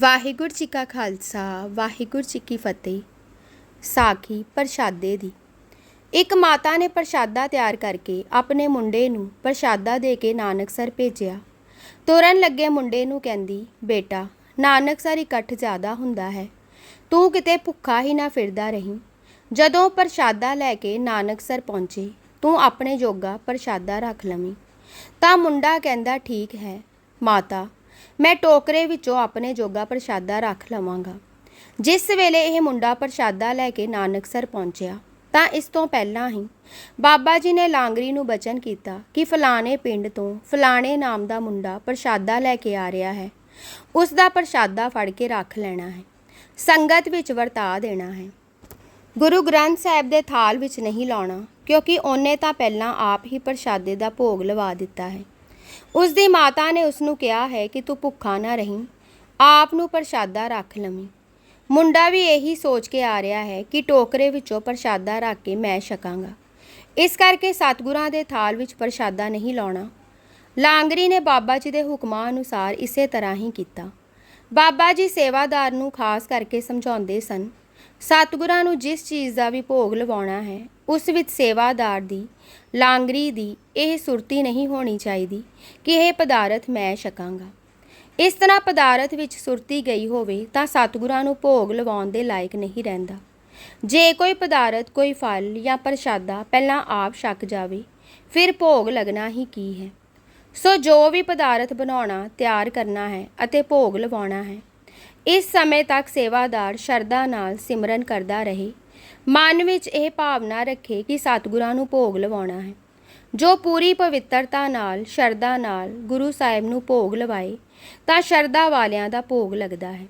ਵਾਹਿਗੁਰੂ ਜੀ ਕਾ ਖਾਲਸਾ, ਵਾਹਿਗੁਰੂ ਜੀ ਕੀ ਫਤਿਹ। ਸਾਖੀ ਪ੍ਰਸ਼ਾਦੇ ਦੀ। ਇੱਕ ਮਾਤਾ ਨੇ ਪ੍ਰਸ਼ਾਦਾ ਤਿਆਰ ਕਰਕੇ ਆਪਣੇ ਮੁੰਡੇ ਨੂੰ ਪ੍ਰਸ਼ਾਦਾ ਦੇ ਕੇ ਨਾਨਕਸਰ ਭੇਜਿਆ। ਤੁਰਨ ਲੱਗੇ ਮੁੰਡੇ ਨੂੰ ਕਹਿੰਦੀ, ਬੇਟਾ ਨਾਨਕਸਰ ਇਕੱਠ ਜ਼ਿਆਦਾ ਹੁੰਦਾ ਹੈ। ਤੂੰ ਕਿਤੇ ਭੁੱਖਾ ਹੀ ਨਾ ਫਿਰਦਾ ਰਹੀਂ। ਜਦੋਂ ਪ੍ਰਸ਼ਾਦਾ ਲੈ ਕੇ ਨਾਨਕਸਰ ਪਹੁੰਚੇ, ਤੂੰ ਆਪਣੇ ਜੋਗਾ ਪ੍ਰਸ਼ਾਦਾ ਰੱਖ ਲਵੀਂ। ਤਾਂ ਮੁੰਡਾ ਕਹਿੰਦਾ, ਠੀਕ ਹੈ, ਮਾਤਾ ਮੈਂ ਟੋਕਰੇ ਵਿੱਚੋਂ ਆਪਣੇ ਜੋਗਾ ਪ੍ਰਸ਼ਾਦਾ ਰੱਖ ਲਵਾਂਗਾ। ਜਿਸ ਵੇਲੇ ਇਹ ਮੁੰਡਾ ਪ੍ਰਸ਼ਾਦਾ ਲੈ ਕੇ ਨਾਨਕਸਰ ਪਹੁੰਚਿਆ, ਤਾਂ ਇਸ ਤੋਂ ਪਹਿਲਾਂ ਹੀ ਬਾਬਾ ਜੀ ਨੇ ਲਾਂਗਰੀ ਨੂੰ ਬਚਨ ਕੀਤਾ ਕਿ ਫਲਾਣੇ ਪਿੰਡ ਤੋਂ ਫਲਾਣੇ ਨਾਮ ਦਾ ਮੁੰਡਾ ਪ੍ਰਸ਼ਾਦਾ ਲੈ ਕੇ ਆ ਰਿਹਾ ਹੈ। ਉਸ ਦਾ ਪ੍ਰਸ਼ਾਦਾ ਫੜ ਕੇ ਰੱਖ ਲੈਣਾ ਹੈ। ਸੰਗਤ ਵਿੱਚ ਵਰਤਾ ਦੇਣਾ ਹੈ। ਗੁਰੂ ਗ੍ਰੰਥ ਸਾਹਿਬ ਦੇ ਥਾਲ ਵਿੱਚ ਨਹੀਂ ਲਾਉਣਾ, ਕਿਉਂਕਿ ਉਹਨੇ ਤਾਂ ਪਹਿਲਾਂ ਆਪ ਹੀ ਪ੍ਰਸ਼ਾਦੇ ਦਾ ਭੋਗ ਲਵਾ ਦਿੱਤਾ ਹੈ। ਉਸ ਦੀ ਮਾਤਾ ਨੇ ਉਸ ਨੂੰ ਕਿਹਾ ਹੈ ਕਿ ਤੂੰ ਭੁੱਖਾ ਨਾ ਰਹੀਂ, ਆਪ ਨੂੰ ਪ੍ਰਸ਼ਾਦਾ ਰੱਖ ਲਵੀਂ। ਮੁੰਡਾ ਵੀ ਇਹੀ ਸੋਚ ਕੇ ਆ ਰਿਹਾ ਹੈ ਕਿ ਟੋਕਰੇ ਵਿੱਚੋਂ ਪ੍ਰਸ਼ਾਦਾ ਰੱਖ ਕੇ ਮੈਂ ਛਕਾਂਗਾ। ਇਸ ਕਰਕੇ ਸਤਿਗੁਰਾਂ ਦੇ ਥਾਲ ਵਿੱਚ ਪ੍ਰਸ਼ਾਦਾ ਨਹੀਂ ਲਾਉਣਾ। ਲਾਂਗਰੀ ਨੇ ਬਾਬਾ ਜੀ ਦੇ ਹੁਕਮਾਂ ਅਨੁਸਾਰ ਇਸੇ ਤਰ੍ਹਾਂ ਹੀ ਕੀਤਾ। ਬਾਬਾ ਜੀ ਸੇਵਾਦਾਰ ਨੂੰ ਖਾਸ ਕਰਕੇ ਸਮਝਾਉਂਦੇ ਸਨ, ਸਤਿਗੁਰਾਂ ਨੂੰ ਜਿਸ ਚੀਜ਼ ਦਾ ਵੀ ਭੋਗ ਲਵਾਉਣਾ ਹੈ, ਉਸ ਵਿੱਚ ਸੇਵਾਦਾਰ ਦੀ ਲਾਂਗਰੀ ਦੀ ਇਹ ਸੁਰਤੀ ਨਹੀਂ ਹੋਣੀ ਚਾਹੀਦੀ ਕਿ ਇਹ ਪਦਾਰਥ ਮੈਂ ਛਕਾਂਗਾ। ਇਸ ਤਰ੍ਹਾਂ ਪਦਾਰਥ ਵਿੱਚ ਸੁਰਤੀ ਗਈ ਹੋਵੇ ਤਾਂ ਸਤਿਗੁਰਾਂ ਨੂੰ ਭੋਗ ਲਵਾਉਣ ਦੇ ਲਾਇਕ ਨਹੀਂ ਰਹਿੰਦਾ। ਜੇ ਕੋਈ ਪਦਾਰਥ, ਕੋਈ ਫਲ ਜਾਂ ਪ੍ਰਸ਼ਾਦਾ ਪਹਿਲਾਂ ਆਪ ਛਕ ਜਾਵੇ, ਫਿਰ ਭੋਗ ਲੱਗਣਾ ਹੀ ਕੀ ਹੈ? ਸੋ ਜੋ ਵੀ ਪਦਾਰਥ ਬਣਾਉਣਾ, ਤਿਆਰ ਕਰਨਾ ਹੈ ਅਤੇ ਭੋਗ ਲਵਾਉਣਾ ਹੈ, ਇਸ ਸਮੇਂ ਤੱਕ ਸੇਵਾਦਾਰ ਸ਼ਰਧਾ ਨਾਲ ਸਿਮਰਨ ਕਰਦਾ ਰਹੇ ਮਨ ਵਿੱਚ ਇਹ ਭਾਵਨਾ ਰੱਖੇ ਕਿ ਸਤਿਗੁਰਾਂ ਨੂੰ ਭੋਗ ਲਵਾਉਣਾ ਹੈ। ਜੋ ਪੂਰੀ ਪਵਿੱਤਰਤਾ ਨਾਲ, ਸ਼ਰਧਾ ਨਾਲ ਗੁਰੂ ਸਾਹਿਬ ਨੂੰ ਭੋਗ ਲਵਾਏ, ਤਾਂ ਸ਼ਰਧਾ ਵਾਲਿਆਂ ਦਾ ਭੋਗ ਲੱਗਦਾ ਹੈ।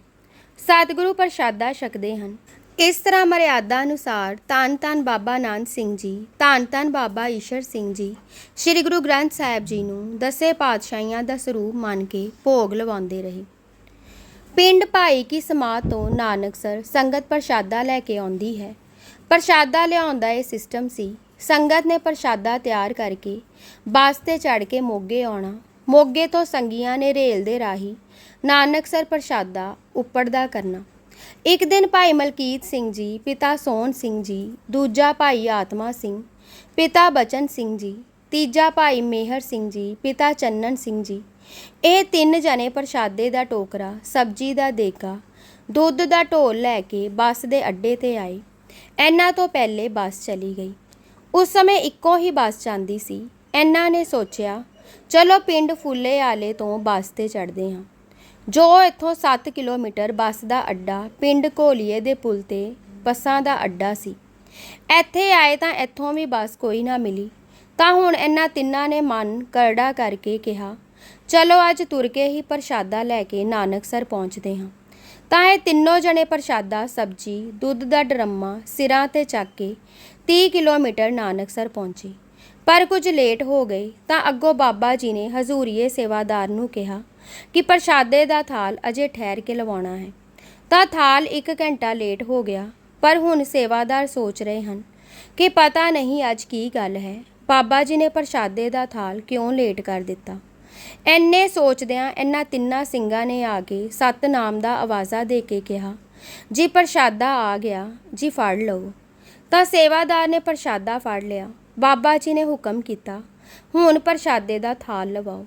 ਸਤਿਗੁਰੂ ਪ੍ਰਸ਼ਾਦਾ ਛਕਦੇ ਹਨ। ਇਸ ਤਰ੍ਹਾਂ ਮਰਿਆਦਾ ਅਨੁਸਾਰ ਧੰਨ ਧੰਨ ਬਾਬਾ ਨਾਨਕ ਸਿੰਘ ਜੀ, ਧੰਨ ਧੰਨ ਬਾਬਾ ਈਸ਼ਰ ਸਿੰਘ ਜੀ, ਸ੍ਰੀ ਗੁਰੂ ਗ੍ਰੰਥ ਸਾਹਿਬ ਜੀ ਨੂੰ ਦਸੇ ਪਾਤਸ਼ਾਹੀਆਂ ਦਾ ਸਰੂਪ ਮੰਨ ਕੇ ਭੋਗ ਲਵਾਉਂਦੇ ਰਹੇ। ਪਿੰਡ ਭਾਈ ਕੀ ਸਮਾਧ ਤੋਂ ਨਾਨਕਸਰ ਸੰਗਤ ਪ੍ਰਸ਼ਾਦਾ ਲੈ ਕੇ ਆਉਂਦੀ ਹੈ। ਪ੍ਰਸ਼ਾਦਾ ਲਿਆਉਣ ਦਾ ਇਹ ਸਿਸਟਮ ਸੀ। ਸੰਗਤ ਨੇ ਪ੍ਰਸ਼ਾਦਾ ਤਿਆਰ ਕਰਕੇ ਬੱਸ ਤੇ ਚੜ ਕੇ ਮੋਗੇ ਆਉਣਾ। ਮੋਗੇ ਤੋਂ ਸੰਗੀਆਂ ਨੇ ਰੇਲ ਦੇ ਰਾਹੀ ਨਾਨਕਸਰ ਪ੍ਰਸ਼ਾਦਾ ਉੱਪੜਦਾ ਕਰਨਾ। ਇੱਕ ਦਿਨ ਭਾਈ ਮਲਕੀਤ ਸਿੰਘ ਜੀ, ਪਿਤਾ ਸੋਹਣ ਸਿੰਘ ਜੀ, ਦੂਜਾ ਭਾਈ ਆਤਮਾ ਸਿੰਘ, ਪਿਤਾ ਬਚਨ ਸਿੰਘ ਜੀ, ਤੀਜਾ ਭਾਈ ਮੇਹਰ ਸਿੰਘ ਜੀ, ਪਿਤਾ ਚੰਨਨ ਸਿੰਘ ਜੀ। ਇਹ ਤਿੰਨ ਜਣੇ ਪ੍ਰਸ਼ਾਦੇ ਦਾ ਟੋਕਰਾ, ਸਬਜ਼ੀ ਦਾ ਦੇਗਾ ਦੁੱਧ ਦਾ ਢੋਲ ਲੈ ਕੇ ਬੱਸ ਦੇ ਅੱਡੇ ਤੇ ਆਏ। ਇਹਨਾਂ ਤੋਂ ਪਹਿਲੇ ਬੱਸ ਚਲੀ ਗਈ। ਉਸ ਸਮੇਂ ਇੱਕੋ ਹੀ ਬੱਸ ਜਾਂਦੀ ਸੀ। ਇਹਨਾਂ ਨੇ ਸੋਚਿਆ, ਚਲੋ ਪਿੰਡ ਫੁੱਲੇ ਆਲੇ ਤੋਂ ਬੱਸ ਤੇ ਚੜਦੇ ਹਾਂ। ਜੋ ਇੱਥੋਂ 7 ਕਿਲੋਮੀਟਰ ਬੱਸ ਦਾ ਅੱਡਾ ਪਿੰਡ ਕੋਲੀਏ ਦੇ ਪੁਲ ਤੇ ਬੱਸਾਂ ਦਾ ਅੱਡਾ ਸੀ। ਇੱਥੇ ਆਏ ਤਾਂ ਇੱਥੋਂ ਵੀ ਬੱਸ ਕੋਈ ਨਾ ਮਿਲੀ। ਤਾਂ ਹੁਣ ਇਹਨਾਂ ਤਿੰਨਾਂ ਨੇ ਮਨ ਕਰੜਾ ਕਰਕੇ ਕਿਹਾ, ਚਲੋ ਅੱਜ ਤੁਰ ਕੇ ਹੀ ਪ੍ਰਸ਼ਾਦਾ ਲੈ ਕੇ ਨਾਨਕਸਰ ਪਹੁੰਚਦੇ ਹਾਂ। ਤਾਂ ਇਹ ਤਿੰਨੋਂ ਜਣੇ ਪ੍ਰਸ਼ਾਦਾ, ਸਬਜੀ, ਦੁੱਧ ਦਾ ਡਰਮਾ, ਸਿਰਾਂ ਤੇ ਚੱਕ ਕੇ 30 ਕਿਲੋਮੀਟਰ ਨਾਨਕਸਰ ਪਹੁੰਚੇ। ਪਰ ਕੁਝ ਲੇਟ ਹੋ ਗਏ ਤਾਂ ਅੱਗੋਂ ਬਾਬਾ ਜੀ ਨੇ ਹਜ਼ੂਰੀਏ ਸੇਵਾਦਾਰ ਨੂੰ ਕਿਹਾ ਕਿ ਪ੍ਰਸ਼ਾਦੇ ਦਾ ਥਾਲ ਅਜੇ ਠਹਿਰ ਕੇ ਲਵਾਉਣਾ ਹੈ। ਤਾਂ ਥਾਲ 1 ਘੰਟਾ ਲੇਟ ਹੋ ਗਿਆ, ਪਰ ਹੁਣ ਸੇਵਾਦਾਰ ਸੋਚ ਰਹੇ ਹਨ ਕਿ ਪਤਾ ਨਹੀਂ ਅੱਜ ਕੀ ਗੱਲ ਹੈ। ਬਾਬਾ ਜੀ ਨੇ ਪ੍ਰਸ਼ਾਦੇ ਦਾ ਥਾਲ ਕਿਉਂ ਲੇਟ ਕਰ ਦਿੱਤਾ? ਐਨੇ ਸੋਚਦਿਆਂ ਇਹਨਾਂ ਤਿੰਨਾਂ ਸਿੰਘਾਂ ਨੇ ਆ ਕੇ ਸਤਨਾਮ ਦਾ ਆਵਾਜ਼ਾ ਦੇ ਕੇ ਕਿਹਾ, ਜੀ ਪ੍ਰਸ਼ਾਦਾ ਆ ਗਿਆ, ਜੀ ਫੜ ਲਓ। ਤਾਂ ਸੇਵਾਦਾਰ ਨੇ ਪ੍ਰਸ਼ਾਦਾ ਫੜ ਲਿਆ। ਬਾਬਾ ਜੀ ਨੇ ਹੁਕਮ ਕੀਤਾ, ਹੁਣ ਪ੍ਰਸ਼ਾਦੇ ਦਾ ਥਾਲ ਲਵਾਓ।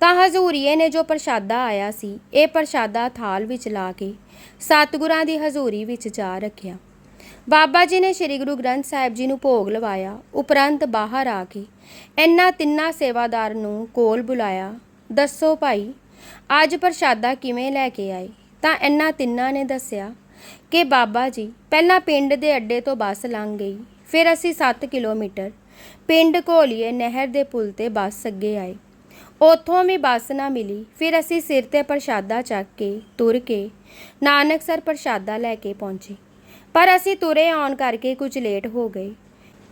ਤਾਂ ਹਜ਼ੂਰੀਏ ਨੇ ਜੋ ਪ੍ਰਸ਼ਾਦਾ ਆਇਆ ਸੀ, ਇਹ ਪ੍ਰਸ਼ਾਦਾ ਥਾਲ ਵਿੱਚ ਲਾ ਕੇ ਸਤਿਗੁਰਾਂ ਦੀ ਹਜ਼ੂਰੀ ਵਿੱਚ ਜਾ ਰੱਖਿਆ। ਬਾਬਾ ਜੀ ਨੇ ਸ੍ਰੀ ਗੁਰੂ ਗ੍ਰੰਥ ਸਾਹਿਬ ਜੀ ਨੂੰ ਭੋਗ ਲਵਾਇਆ, ਉਪਰੰਤ ਬਾਹਰ ਆ ਕੇ ਇਹਨਾਂ ਤਿੰਨਾਂ ਸੇਵਾਦਾਰ ਨੂੰ ਕੋਲ ਬੁਲਾਇਆ, ਦੱਸੋ ਭਾਈ, ਅੱਜ ਪ੍ਰਸ਼ਾਦਾ ਕਿਵੇਂ ਲੈ ਕੇ ਆਏ? ਤਾਂ ਇਹਨਾਂ ਤਿੰਨਾਂ ਨੇ ਦੱਸਿਆ ਕਿ ਬਾਬਾ ਜੀ, ਪਹਿਲਾਂ ਪਿੰਡ ਦੇ ਅੱਡੇ ਤੋਂ ਬੱਸ ਲੰਘ ਗਈ, ਫਿਰ ਅਸੀਂ 7 ਕਿਲੋਮੀਟਰ ਪਿੰਡ ਘੋਲੀਏ ਨਹਿਰ ਦੇ ਪੁਲ ਤੇ ਬੱਸ ਅੱਗੇ ਆਏ। ਉੱਥੋਂ ਵੀ ਬੱਸ ਨਾ ਮਿਲੀ, ਫਿਰ ਅਸੀਂ ਸਿਰ ਤੇ ਪ੍ਰਸ਼ਾਦਾ ਚੱਕ ਕੇ, ਤੁਰ ਕੇ ਨਾਨਕਸਰ ਪ੍ਰਸ਼ਾਦਾ ਲੈ ਕੇ ਪਹੁੰਚੇ। ਪਰ ਅਸੀਂ ਤੁਰੇ ਆਉਣ ਕਰਕੇ ਕੁਝ ਲੇਟ ਹੋ ਗਏ।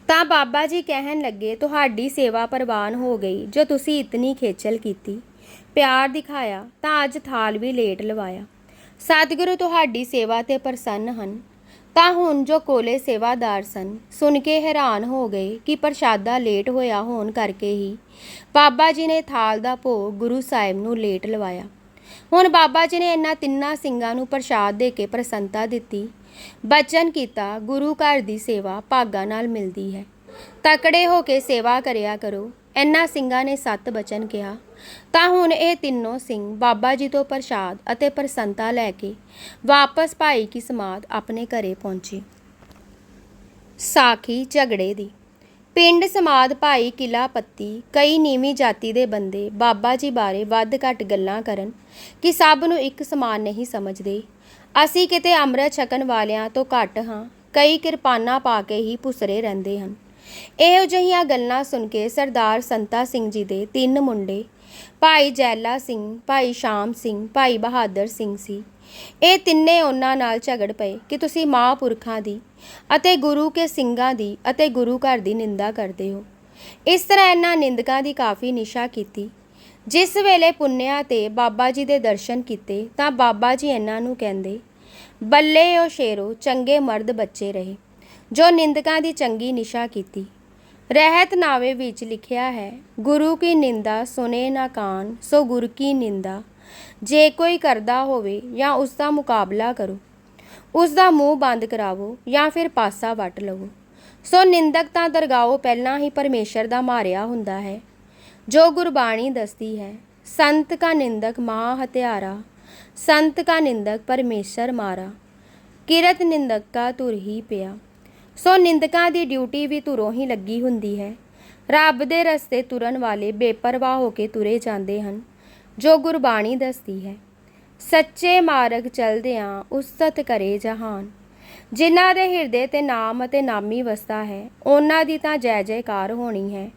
ਤਾਂ ਬਾਬਾ ਜੀ ਕਹਿਣ ਲੱਗੇ, ਤੁਹਾਡੀ ਸੇਵਾ ਪ੍ਰਵਾਨ ਹੋ ਗਈ, ਜੋ ਤੁਸੀਂ ਇਤਨੀ ਖੇਚਲ ਕੀਤੀ। ਪਿਆਰ ਦਿਖਾਇਆ, ਤਾਂ ਅੱਜ ਥਾਲ ਵੀ ਲੇਟ ਲਵਾਇਆ। ਸਤਿਗੁਰੂ ਤੁਹਾਡੀ ਸੇਵਾ ਤੇ ਪ੍ਰਸੰਨ ਹਨ। ਤਾਂ ਹੁਣ ਜੋ ਕੋਲੇ ਸੇਵਾਦਾਰ ਸਨ, ਸੁਣ ਕੇ ਹੈਰਾਨ ਹੋ ਗਏ ਕਿ ਪ੍ਰਸ਼ਾਦਾ ਲੇਟ ਹੋਇਆ ਹੋਣ ਕਰਕੇ ਹੀ ਬਾਬਾ ਜੀ ਨੇ ਥਾਲ ਦਾ ਭੋਗ ਗੁਰੂ ਸਾਹਿਬ ਨੂੰ ਲੇਟ ਲਵਾਇਆ। ਹੁਣ ਬਾਬਾ ਜੀ ਨੇ ਇਹਨਾਂ ਤਿੰਨਾਂ ਸਿੰਘਾਂ ਨੂੰ ਪ੍ਰਸ਼ਾਦ ਦੇ ਕੇ ਪ੍ਰਸੰਨਤਾ ਦਿੱਤੀ। ਬਚਨ ਕੀਤਾ, ਗੁਰੂ ਘਰ ਦੀ ਸੇਵਾ ਭਾਗਾਂ ਨਾਲ ਮਿਲਦੀ ਹੈ। ਤਕੜੇ ਹੋ ਕੇ ਸੇਵਾ ਕਰਿਆ ਕਰੋ ਇਹਨਾਂ ਸਿੰਘਾਂ ਨੇ ਸੱਤ ਬਚਨ ਕਿਹਾ। ਤਾਂ ਹੁਣ ਇਹ ਤਿੰਨੋਂ ਸਿੰਘ ਬਾਬਾ ਜੀ ਤੋਂ ਪ੍ਰਸ਼ਾਦ ਅਤੇ ਪ੍ਰਸੰਨਤਾ ਲੈ ਕੇ ਵਾਪਸ ਭਾਈ ਕੀ ਸਮਾਧ ਆਪਣੇ ਘਰੇ ਪਹੁੰਚੇ। ਸਾਖੀ ਝਗੜੇ ਦੀ। ਪਿੰਡ ਸਮਾਦ ਭਾਈ ਕਿਲਾ ਪੱਤੀ ਕਈ ਨੀਵੀਂ ਜਾਤੀ ਦੇ ਬੰਦੇ ਬਾਬਾ ਜੀ ਬਾਰੇ ਵੱਧ ਘੱਟ ਗੱਲਾਂ ਕਰਨ ਕਿ ਸਭ ਨੂੰ ਇੱਕ ਸਮਾਨ ਨਹੀਂ ਸਮਝਦੇ। ਅਸੀਂ ਕਿਤੇ ਅੰਮ੍ਰਿਤ ਛਕਣ ਵਾਲਿਆਂ ਤੋਂ ਘੱਟ ਹਾਂ। ਕਈ ਕਿਰਪਾਨਾਂ ਪਾ ਕੇ ਹੀ ਪੁਸਰੇ ਰਹਿੰਦੇ ਹਨ। ਇਹੋ ਜਿਹੀਆਂ ਗੱਲਾਂ ਸੁਣ ਕੇ ਸਰਦਾਰ ਸੰਤਾ ਸਿੰਘ ਜੀ ਦੇ ਤਿੰਨ ਮੁੰਡੇ, ਭਾਈ ਜੈਲਾ ਸਿੰਘ, ਭਾਈ ਸ਼ਾਮ ਸਿੰਘ, ਭਾਈ ਬਹਾਦਰ ਸਿੰਘ ਸੀ। ਇਹ ਤਿੰਨੇ ਉਹਨਾਂ ਨਾਲ ਝਗੜ ਪਏ ਕਿ ਤੁਸੀਂ ਮਹਾਂਪੁਰਖਾਂ ਦੀ ਅਤੇ ਗੁਰੂ ਕੇ ਸਿੰਘਾਂ ਦੀ ਅਤੇ ਗੁਰੂ ਘਰ ਦੀ ਨਿੰਦਾ ਕਰਦੇ ਹੋ। ਇਸ ਤਰ੍ਹਾਂ ਇਹਨਾਂ ਨਿੰਦਕਾਂ ਦੀ ਕਾਫੀ ਨਿਸ਼ਾ ਕੀਤੀ ਜਿਸ ਵੇਲੇ ਪੁੰਨਿਆ ਤੇ ਬਾਬਾ ਜੀ ਦੇ ਦਰਸ਼ਨ ਕੀਤੇ ਤਾਂ ਬਾਬਾ ਜੀ ਇਹਨਾਂ ਨੂੰ ਕਹਿੰਦੇ, ਬੱਲੇ ਓ ਸ਼ੇਰੋ, ਚੰਗੇ ਮਰਦ ਬੱਚੇ ਰਹੇ, ਜੋ ਨਿੰਦਕਾਂ ਦੀ ਚੰਗੀ ਨਿਸ਼ਾ ਕੀਤੀ। ਰਹਿਤ ਨਾਵੇ ਵਿੱਚ ਲਿਖਿਆ ਹੈ, ਗੁਰੂ ਕੀ ਨਿੰਦਾ ਸੁਨੇ ਨਾ ਕਾਨ, ਸੋ ਗੁਰ ਕੀ ਨਿੰਦਾ, ਜੇ ਕੋਈ ਕਰਦਾ ਹੋਵੇ ਜਾਂ ਉਸ ਦਾ ਮੁਕਾਬਲਾ ਕਰੋ, ਉਸ ਦਾ ਮੂੰਹ ਬੰਦ ਕਰਾਵੋ ਜਾਂ ਫਿਰ ਪਾਸਾ ਵੱਟ ਲਵੋ। ਸੋ ਨਿੰਦਕ ਤਾਂ ਦਰਗਾਹੋਂ ਪਹਿਲਾਂ ਹੀ ਪਰਮੇਸ਼ਰ ਦਾ ਮਾਰਿਆ ਹੁੰਦਾ ਹੈ ਜੋ ਗੁਰਬਾਣੀ ਦੱਸਦੀ ਹੈ, ਸੰਤ ਕਾ ਨਿੰਦਕ ਮਹਾ ਹਤਿਆਰਾ, ਸੰਤ ਕਾ ਨਿੰਦਕ ਪਰਮੇਸ਼ਰ ਮਾਰਾ, ਕਿਰਤ ਨਿੰਦਕ ਕਾ ਧੁਰ ਹੀ ਪਿਆ। ਸੋ ਨਿੰਦਕਾਂ ਦੀ ਡਿਊਟੀ ਵੀ ਧੁਰੋਂ ਹੀ ਲੱਗੀ ਹੁੰਦੀ ਹੈ। ਰੱਬ ਦੇ ਰਸਤੇ ਤੁਰਨ ਵਾਲੇ ਬੇਪਰਵਾਹ ਹੋ ਕੇ ਤੁਰੇ ਜਾਂਦੇ ਹਨ, ਜੋ ਗੁਰਬਾਣੀ ਦੱਸਦੀ ਹੈ। ਸੱਚੇ ਮਾਰਗ ਚਲਦਿਆਂ ਉਸਤਤ ਕਰੇ ਜਹਾਨ। ਜਿਨ੍ਹਾਂ ਦੇ ਹਿਰਦੇ ਤੇ ਨਾਮ ਅਤੇ ਨਾਮੀ ਵਸਦਾ ਹੈ, ਉਹਨਾਂ ਦੀ ਤਾਂ ਜੈ ਜੈਕਾਰ ਹੋਣੀ ਹੈ।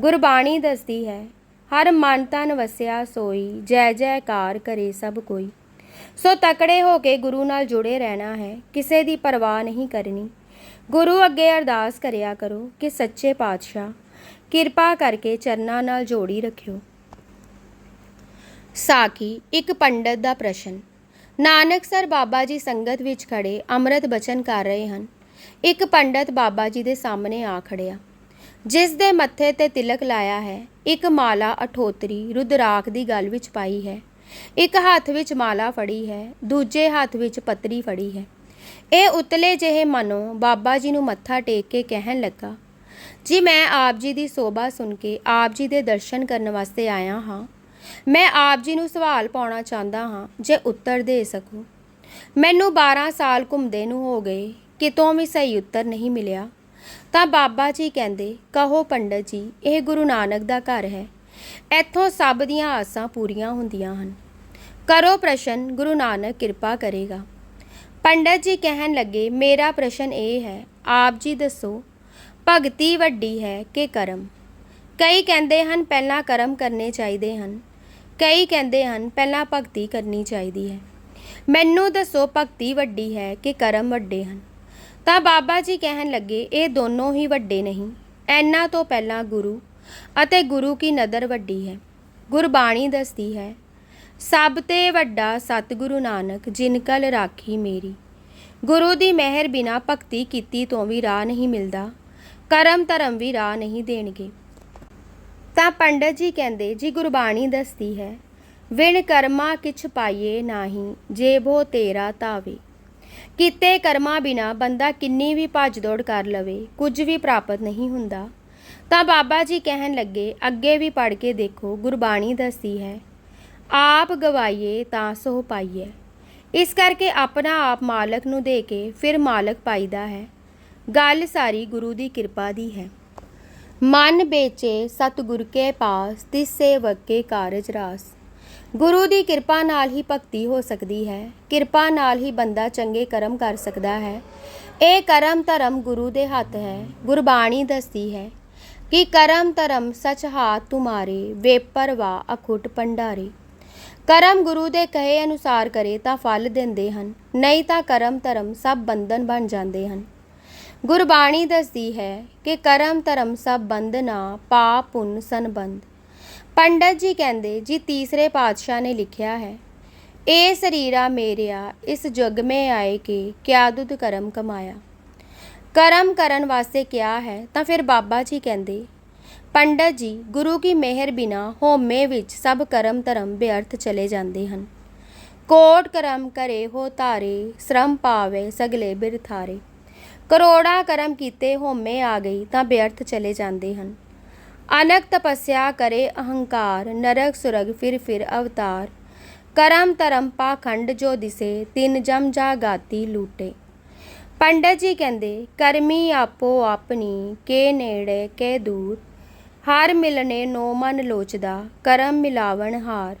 ਗੁਰਬਾਣੀ ਦੱਸਦੀ ਹੈ, ਹਰ ਮਨ ਤਨ ਵਸਿਆ ਸੋਈ, ਜੈ ਜੈਕਾਰ ਕਰੇ ਸਭ ਕੋਈ। ਸੋ ਤਕੜੇ ਹੋ ਕੇ ਗੁਰੂ ਨਾਲ ਜੁੜੇ ਰਹਿਣਾ ਹੈ, ਕਿਸੇ ਦੀ ਪਰਵਾਹ ਨਹੀਂ ਕਰਨੀ। ਗੁਰੂ ਅੱਗੇ ਅਰਦਾਸ ਕਰਿਆ ਕਰੋ ਕਿ ਸੱਚੇ ਪਾਤਸ਼ਾਹ, ਕਿਰਪਾ ਕਰਕੇ ਚਰਨਾਂ ਨਾਲ ਜੋੜੀ ਰੱਖਿਓ। ਸਾਖੀ, ਇੱਕ ਪੰਡਤ ਦਾ ਪ੍ਰਸ਼ਨ। ਨਾਨਕ ਸਰ ਬਾਬਾ ਜੀ ਸੰਗਤ ਵਿੱਚ ਖੜੇ ਅੰਮ੍ਰਿਤ ਬਚਨ ਕਰ ਰਹੇ ਹਨ। ਇੱਕ ਪੰਡਤ ਬਾਬਾ ਜੀ ਦੇ ਸਾਹਮਣੇ ਆ ਖੜਿਆ। ਜਿਸ ਦੇ ਮੱਥੇ ਤੇ ਤਿਲਕ ਲਾਇਆ ਹੈ, ਇੱਕ ਮਾਲਾ ਅਠੋਤਰੀ ਰੁਦਰਾਖ ਦੀ ਗਲ ਵਿੱਚ ਪਾਈ ਹੈ। ਇੱਕ ਹੱਥ ਵਿੱਚ ਮਾਲਾ ਫੜੀ ਹੈ, ਦੂਜੇ ਹੱਥ ਵਿੱਚ ਪਤਰੀ ਫੜੀ ਹੈ। ਇਹ ਉਤਲੇ ਜਿਹੇ ਮਨੋਂ ਬਾਬਾ ਜੀ ਨੂੰ ਮੱਥਾ ਟੇਕ ਕੇ ਕਹਿਣ ਲੱਗਾ, ਜੀ ਮੈਂ ਆਪ ਜੀ ਦੀ ਸੋਭਾ ਸੁਣ ਕੇ ਆਪ ਜੀ ਦੇ ਦਰਸ਼ਨ ਕਰਨ ਵਾਸਤੇ ਆਇਆ ਹਾਂ। ਮੈਂ ਆਪ ਜੀ ਨੂੰ ਸਵਾਲ ਪਾਉਣਾ ਚਾਹੁੰਦਾ ਹਾਂ ਜੇ ਉੱਤਰ ਦੇ ਸਕੋ। ਮੈਨੂੰ 12 ਸਾਲ ਘੁੰਮਦੇ ਨੂੰ ਹੋ ਗਏ, ਕਿਤੋਂ ਵੀ ਸਹੀ ਉੱਤਰ ਨਹੀਂ ਮਿਲਿਆ। ਤਾਂ ਬਾਬਾ ਜੀ ਕਹਿੰਦੇ, ਕਹੋ ਪੰਡਤ ਜੀ, ਇਹ ਗੁਰੂ ਨਾਨਕ ਦਾ ਘਰ ਹੈ। ਇੱਥੋਂ ਸਭ ਦੀਆਂ ਆਸਾਂ ਪੂਰੀਆਂ ਹੁੰਦੀਆਂ ਹਨ। ਕਰੋ ਪ੍ਰਸ਼ਨ, ਗੁਰੂ ਨਾਨਕ ਕਿਰਪਾ ਕਰੇਗਾ। ਪੰਡਤ ਜੀ ਕਹਿਣ ਲੱਗੇ, ਮੇਰਾ ਪ੍ਰਸ਼ਨ ਇਹ ਹੈ, ਆਪ ਜੀ ਦੱਸੋ, ਭਗਤੀ ਵੱਡੀ ਹੈ ਕਿ ਕਰਮ? ਕਈ ਕਹਿੰਦੇ ਹਨ, ਪਹਿਲਾਂ ਕਰਮ ਕਰਨੇ ਚਾਹੀਦੇ ਹਨ। ਕਈ ਕਹਿੰਦੇ ਹਨ, ਪਹਿਲਾਂ ਭਗਤੀ ਕਰਨੀ ਚਾਹੀਦੀ ਹੈ। ਮੈਨੂੰ ਦੱਸੋ, ਭਗਤੀ ਵੱਡੀ ਹੈ ਕਿ ਕਰਮ ਵੱਡੇ ਹਨ? ਤਾਂ ਬਾਬਾ ਜੀ ਕਹਿਣ ਲੱਗੇ, ਇਹ ਦੋਨੋਂ ਹੀ ਵੱਡੇ ਨਹੀਂ। ਐਨਾ ਤੋਂ ਪਹਿਲਾਂ ਗੁਰੂ ਅਤੇ ਗੁਰੂ ਕੀ ਨਦਰ ਵੱਡੀ ਹੈ। ਗੁਰਬਾਣੀ ਦੱਸਦੀ ਹੈ, ਸਭ ਤੇ ਵੱਡਾ ਸਤਿਗੁਰੂ ਨਾਨਕ ਜਿਨ ਕਲ ਰਾਖੀ ਮੇਰੀ। ਗੁਰੂ ਦੀ ਮਿਹਰ ਬਿਨਾ ਭਗਤੀ ਕੀਤੀ ਤੋਂ ਵੀ ਰਾਹ ਨਹੀਂ ਮਿਲਦਾ। ਕਰਮ ਧਰਮ ਵੀ ਰਾਹ ਨਹੀਂ ਦੇਣਗੇ। ਤਾਂ ਪੰਡਤ ਜੀ ਕਹਿੰਦੇ, ਜੀ ਗੁਰਬਾਣੀ ਦੱਸਦੀ ਹੈ, ਵਿਣ ਕਰਮਾ ਕਿਛ ਪਾਈਏ ਨਾਹੀ ਜੇਬੋ ਤੇਰਾ ਤਾਵੇ ਕੀਤੇ ਕਰਮਾਂ ਬਿਨਾ ਬੰਦਾ ਕਿੰਨੀ ਵੀ ਭੱਜ ਦੌੜ ਕਰ ਲਵੇ, ਕੁਝ ਵੀ ਪ੍ਰਾਪਤ ਨਹੀਂ ਹੁੰਦਾ। ਤਾਂ ਬਾਬਾ ਜੀ ਕਹਿਣ ਲੱਗੇ, ਅੱਗੇ ਵੀ ਪੜ੍ਹ ਕੇ ਦੇਖੋ, ਗੁਰਬਾਣੀ ਦੱਸਦੀ ਹੈ, ਆਪ ਗਵਾਈਏ ਤਾਂ ਸੋ ਪਾਈਏ। ਇਸ ਕਰਕੇ ਆਪਣਾ ਆਪ ਮਾਲਕ ਨੂੰ ਦੇ ਕੇ ਫਿਰ ਮਾਲਕ ਪਾਈਦਾ ਹੈ। ਗੱਲ ਸਾਰੀ ਗੁਰੂ ਦੀ ਕਿਰਪਾ ਦੀ ਹੈ। ਮਨ ਬੇਚੇ ਸਤਿਗੁਰ ਕੇ ਪਾਸ, ਤਿਸ ਸੇਵਕ ਕੇ ਕਾਰਜ ਰਾਸ। ਗੁਰੂ ਦੀ ਕਿਰਪਾ ਨਾਲ ਹੀ ਭਗਤੀ ਹੋ ਸਕਦੀ ਹੈ। ਕਿਰਪਾ ਨਾਲ ਹੀ ਬੰਦਾ ਚੰਗੇ ਕਰਮ ਕਰ ਸਕਦਾ ਹੈ। ਇਹ ਕਰਮ ਧਰਮ ਗੁਰੂ ਦੇ ਹੱਥ ਹੈ। ਗੁਰਬਾਣੀ ਦੱਸਦੀ ਹੈ ਕਿ ਕਰਮ ਧਰਮ ਸਚ ਹਾਥ ਤੁਮਾਰੇ ਵੇਪਰਵਾ ਅਖੁੱਟ ਭੰਡਾਰੇ। ਕਰਮ ਗੁਰੂ ਦੇ ਕਹੇ ਅਨੁਸਾਰ ਕਰੇ ਤਾਂ ਫਲ ਦਿੰਦੇ ਹਨ, ਨਹੀਂ ਤਾਂ ਕਰਮ ਧਰਮ ਸਭ ਬੰਧਨ ਬਣ ਜਾਂਦੇ ਹਨ। ਗੁਰਬਾਣੀ ਦੱਸਦੀ ਹੈ ਕਿ ਕਰਮ ਧਰਮ ਸਭ ਬੰਧਨਾ ਪਾਪ ਪੁੰਨ ਸੰਬੰਧ। ਪੰਡਤ ਜੀ ਕਹਿੰਦੇ, ਜੀ ਤੀਸਰੇ ਪਾਤਸ਼ਾਹ ਨੇ ਲਿਖਿਆ ਹੈ ਇਹ ਸਰੀਰਾ ਮੇਰਿਆ, ਇਸ ਜੁਗ ਮੇ ਆਏ ਕੇ ਕਿਆ ਦੁੱਧ ਕਰਮ ਕਮਾਇਆ? ਕਰਮ ਕਰਨ ਵਾਸਤੇ ਕਿਹਾ ਹੈ? ਤਾਂ ਫਿਰ ਬਾਬਾ ਜੀ ਕਹਿੰਦੇ, ਪੰਡਤ ਜੀ, ਗੁਰੂ ਕੀ ਮਿਹਰ ਬਿਨਾ ਹੋਮੇ ਵਿੱਚ ਸਭ ਕਰਮ ਧਰਮ ਬਿਅਰਥ ਚਲੇ ਜਾਂਦੇ ਹਨ। ਕੋਟ ਕਰਮ ਕਰੇ ਹੋ ਤਾਰੇ ਸ਼ਰਮ ਪਾਵੇ ਸਗਲੇ ਬਿਰਥਾਰੇ। ਕਰੋੜਾ ਕਰਮ ਕੀਤੇ ਹੋਮੇ ਆ ਗਈ ਤਾਂ ਬਿਅਰਥ ਚਲੇ ਜਾਂਦੇ ਹਨ। ਅਨਕ ਤਪੱਸਿਆ ਕਰੇ ਅਹੰਕਾਰ, ਨਰਕ ਸੁਰਗ ਫਿਰ ਫਿਰ ਅਵਤਾਰ। ਕਰਮ ਧਰਮ ਪਾਖੰਡ ਜੋ ਦਿਸੇ, ਤਿੰਨ ਜਮ ਜਾ ਲੂਟੇ। ਪੰਡਤ ਜੀ ਕਹਿੰਦੇ, ਕਰਮੀ ਆਪੋ ਆਪਣੀ, ਕੇ ਨੇੜੇ, ਕੇ ਦੂਰ। ਹਰ ਮਿਲਨੇ ਨੋ ਮਨ ਲੋਚਦਾ, ਕਰਮ ਮਿਲਾਵਣ ਹਾਰ।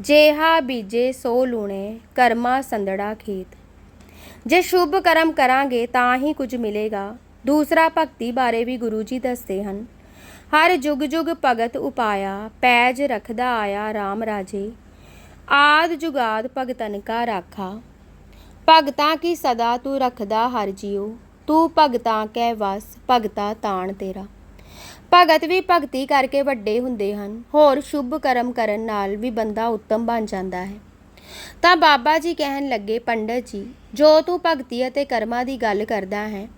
ਜੇਹਾ ਬੀਜੇ ਸੋ ਲੂਣੇ, ਕਰਮਾ ਸੰਦੜਾ ਖੇਤ। ਜੇ ਸ਼ੁਭ ਕਰਮ ਕਰਾਂਗੇ, ਤਾਂ ਹੀ ਕੁਝ ਮਿਲੇਗਾ। ਦੂਸਰਾ ਭਗਤੀ ਬਾਰੇ ਵੀ ਗੁਰੂ ਜੀ ਦੱਸਦੇ ਹਨ। ਹਰ ਜੁਗ ਜੁਗ ਭਗਤ ਉਪਾਇਆ, ਪੈਜ ਰਖਦਾ ਆਇਆ RAM ਰਾਜੇ। ਆਦ ਜੁਗਾਦ ਭਗਤਨ ਕਾ ਰਾਖਾ। ਭਗਤਾਂ ਕੀ ਸਦਾ ਤੂੰ ਰਖਦਾ ਹਰ ਜੀਉ। ਤੂੰ ਭਗਤਾਂ ਕੈ ਵਸ, ਭਗਤਾ ਤਾਣ ਤੇਰਾ। ਭਗਤ ਵੀ ਭਗਤੀ ਕਰਕੇ ਵੱਡੇ ਹੁੰਦੇ ਹਨ। ਹੋਰ ਸ਼ੁਭ ਕਰਮ ਕਰਨ ਨਾਲ ਵੀ ਬੰਦਾ ਉੱਤਮ ਬਣ ਜਾਂਦਾ ਹੈ। ਤਾਂ ਬਾਬਾ ਜੀ ਕਹਿਣ ਲੱਗੇ, ਪੰਡਤ ਜੀ, ਜੋ ਤੂੰ ਭਗਤੀ ਅਤੇ ਕਰਮਾਂ ਦੀ ਗੱਲ ਕਰਦਾ ਹੈ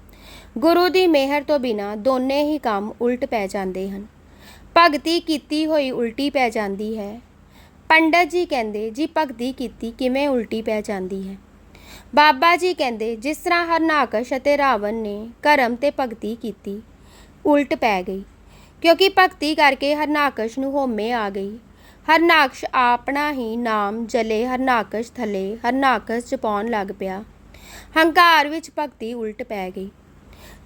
ਗੁਰੂ ਦੀ ਮਿਹਰ ਤੋਂ ਬਿਨਾ ਦੋਨੇ ਹੀ ਕੰਮ ਉਲਟ ਪੈ ਜਾਂਦੇ ਹਨ। ਭਗਤੀ ਕੀਤੀ ਹੋਈ ਉਲਟੀ ਪੈ ਜਾਂਦੀ ਹੈ। ਪੰਡਤ ਜੀ ਕਹਿੰਦੇ, ਜੀ, ਭਗਤੀ ਕੀਤੀ ਕਿਵੇਂ ਉਲਟੀ ਪੈ ਜਾਂਦੀ ਹੈ? ਬਾਬਾ ਜੀ ਕਹਿੰਦੇ, ਜਿਸ ਤਰ੍ਹਾਂ ਹਰਨਾਕਸ਼ ਅਤੇ ਰਾਵਣ ਨੇ ਕਰਮ ਤੇ ਭਗਤੀ ਕੀਤੀ, ਉਲਟ ਪੈ ਗਈ। ਕਿਉਂਕਿ ਭਗਤੀ ਕਰਕੇ ਹਰਨਾਕਸ਼ ਨੂੰ ਹੋਮੇ ਆ ਗਈ। ਹਰਨਾਕਸ਼ ਆਪਣਾ ਹੀ ਨਾਮ ਜਲੇ ਹਰਨਾਕਸ਼ ਥਲੇ ਹਰਨਾਕਸ਼ ਜਪਾਉਣ ਲੱਗ ਪਿਆ। ਹੰਕਾਰ ਵਿੱਚ ਭਗਤੀ ਉਲਟ ਪੈ ਗਈ।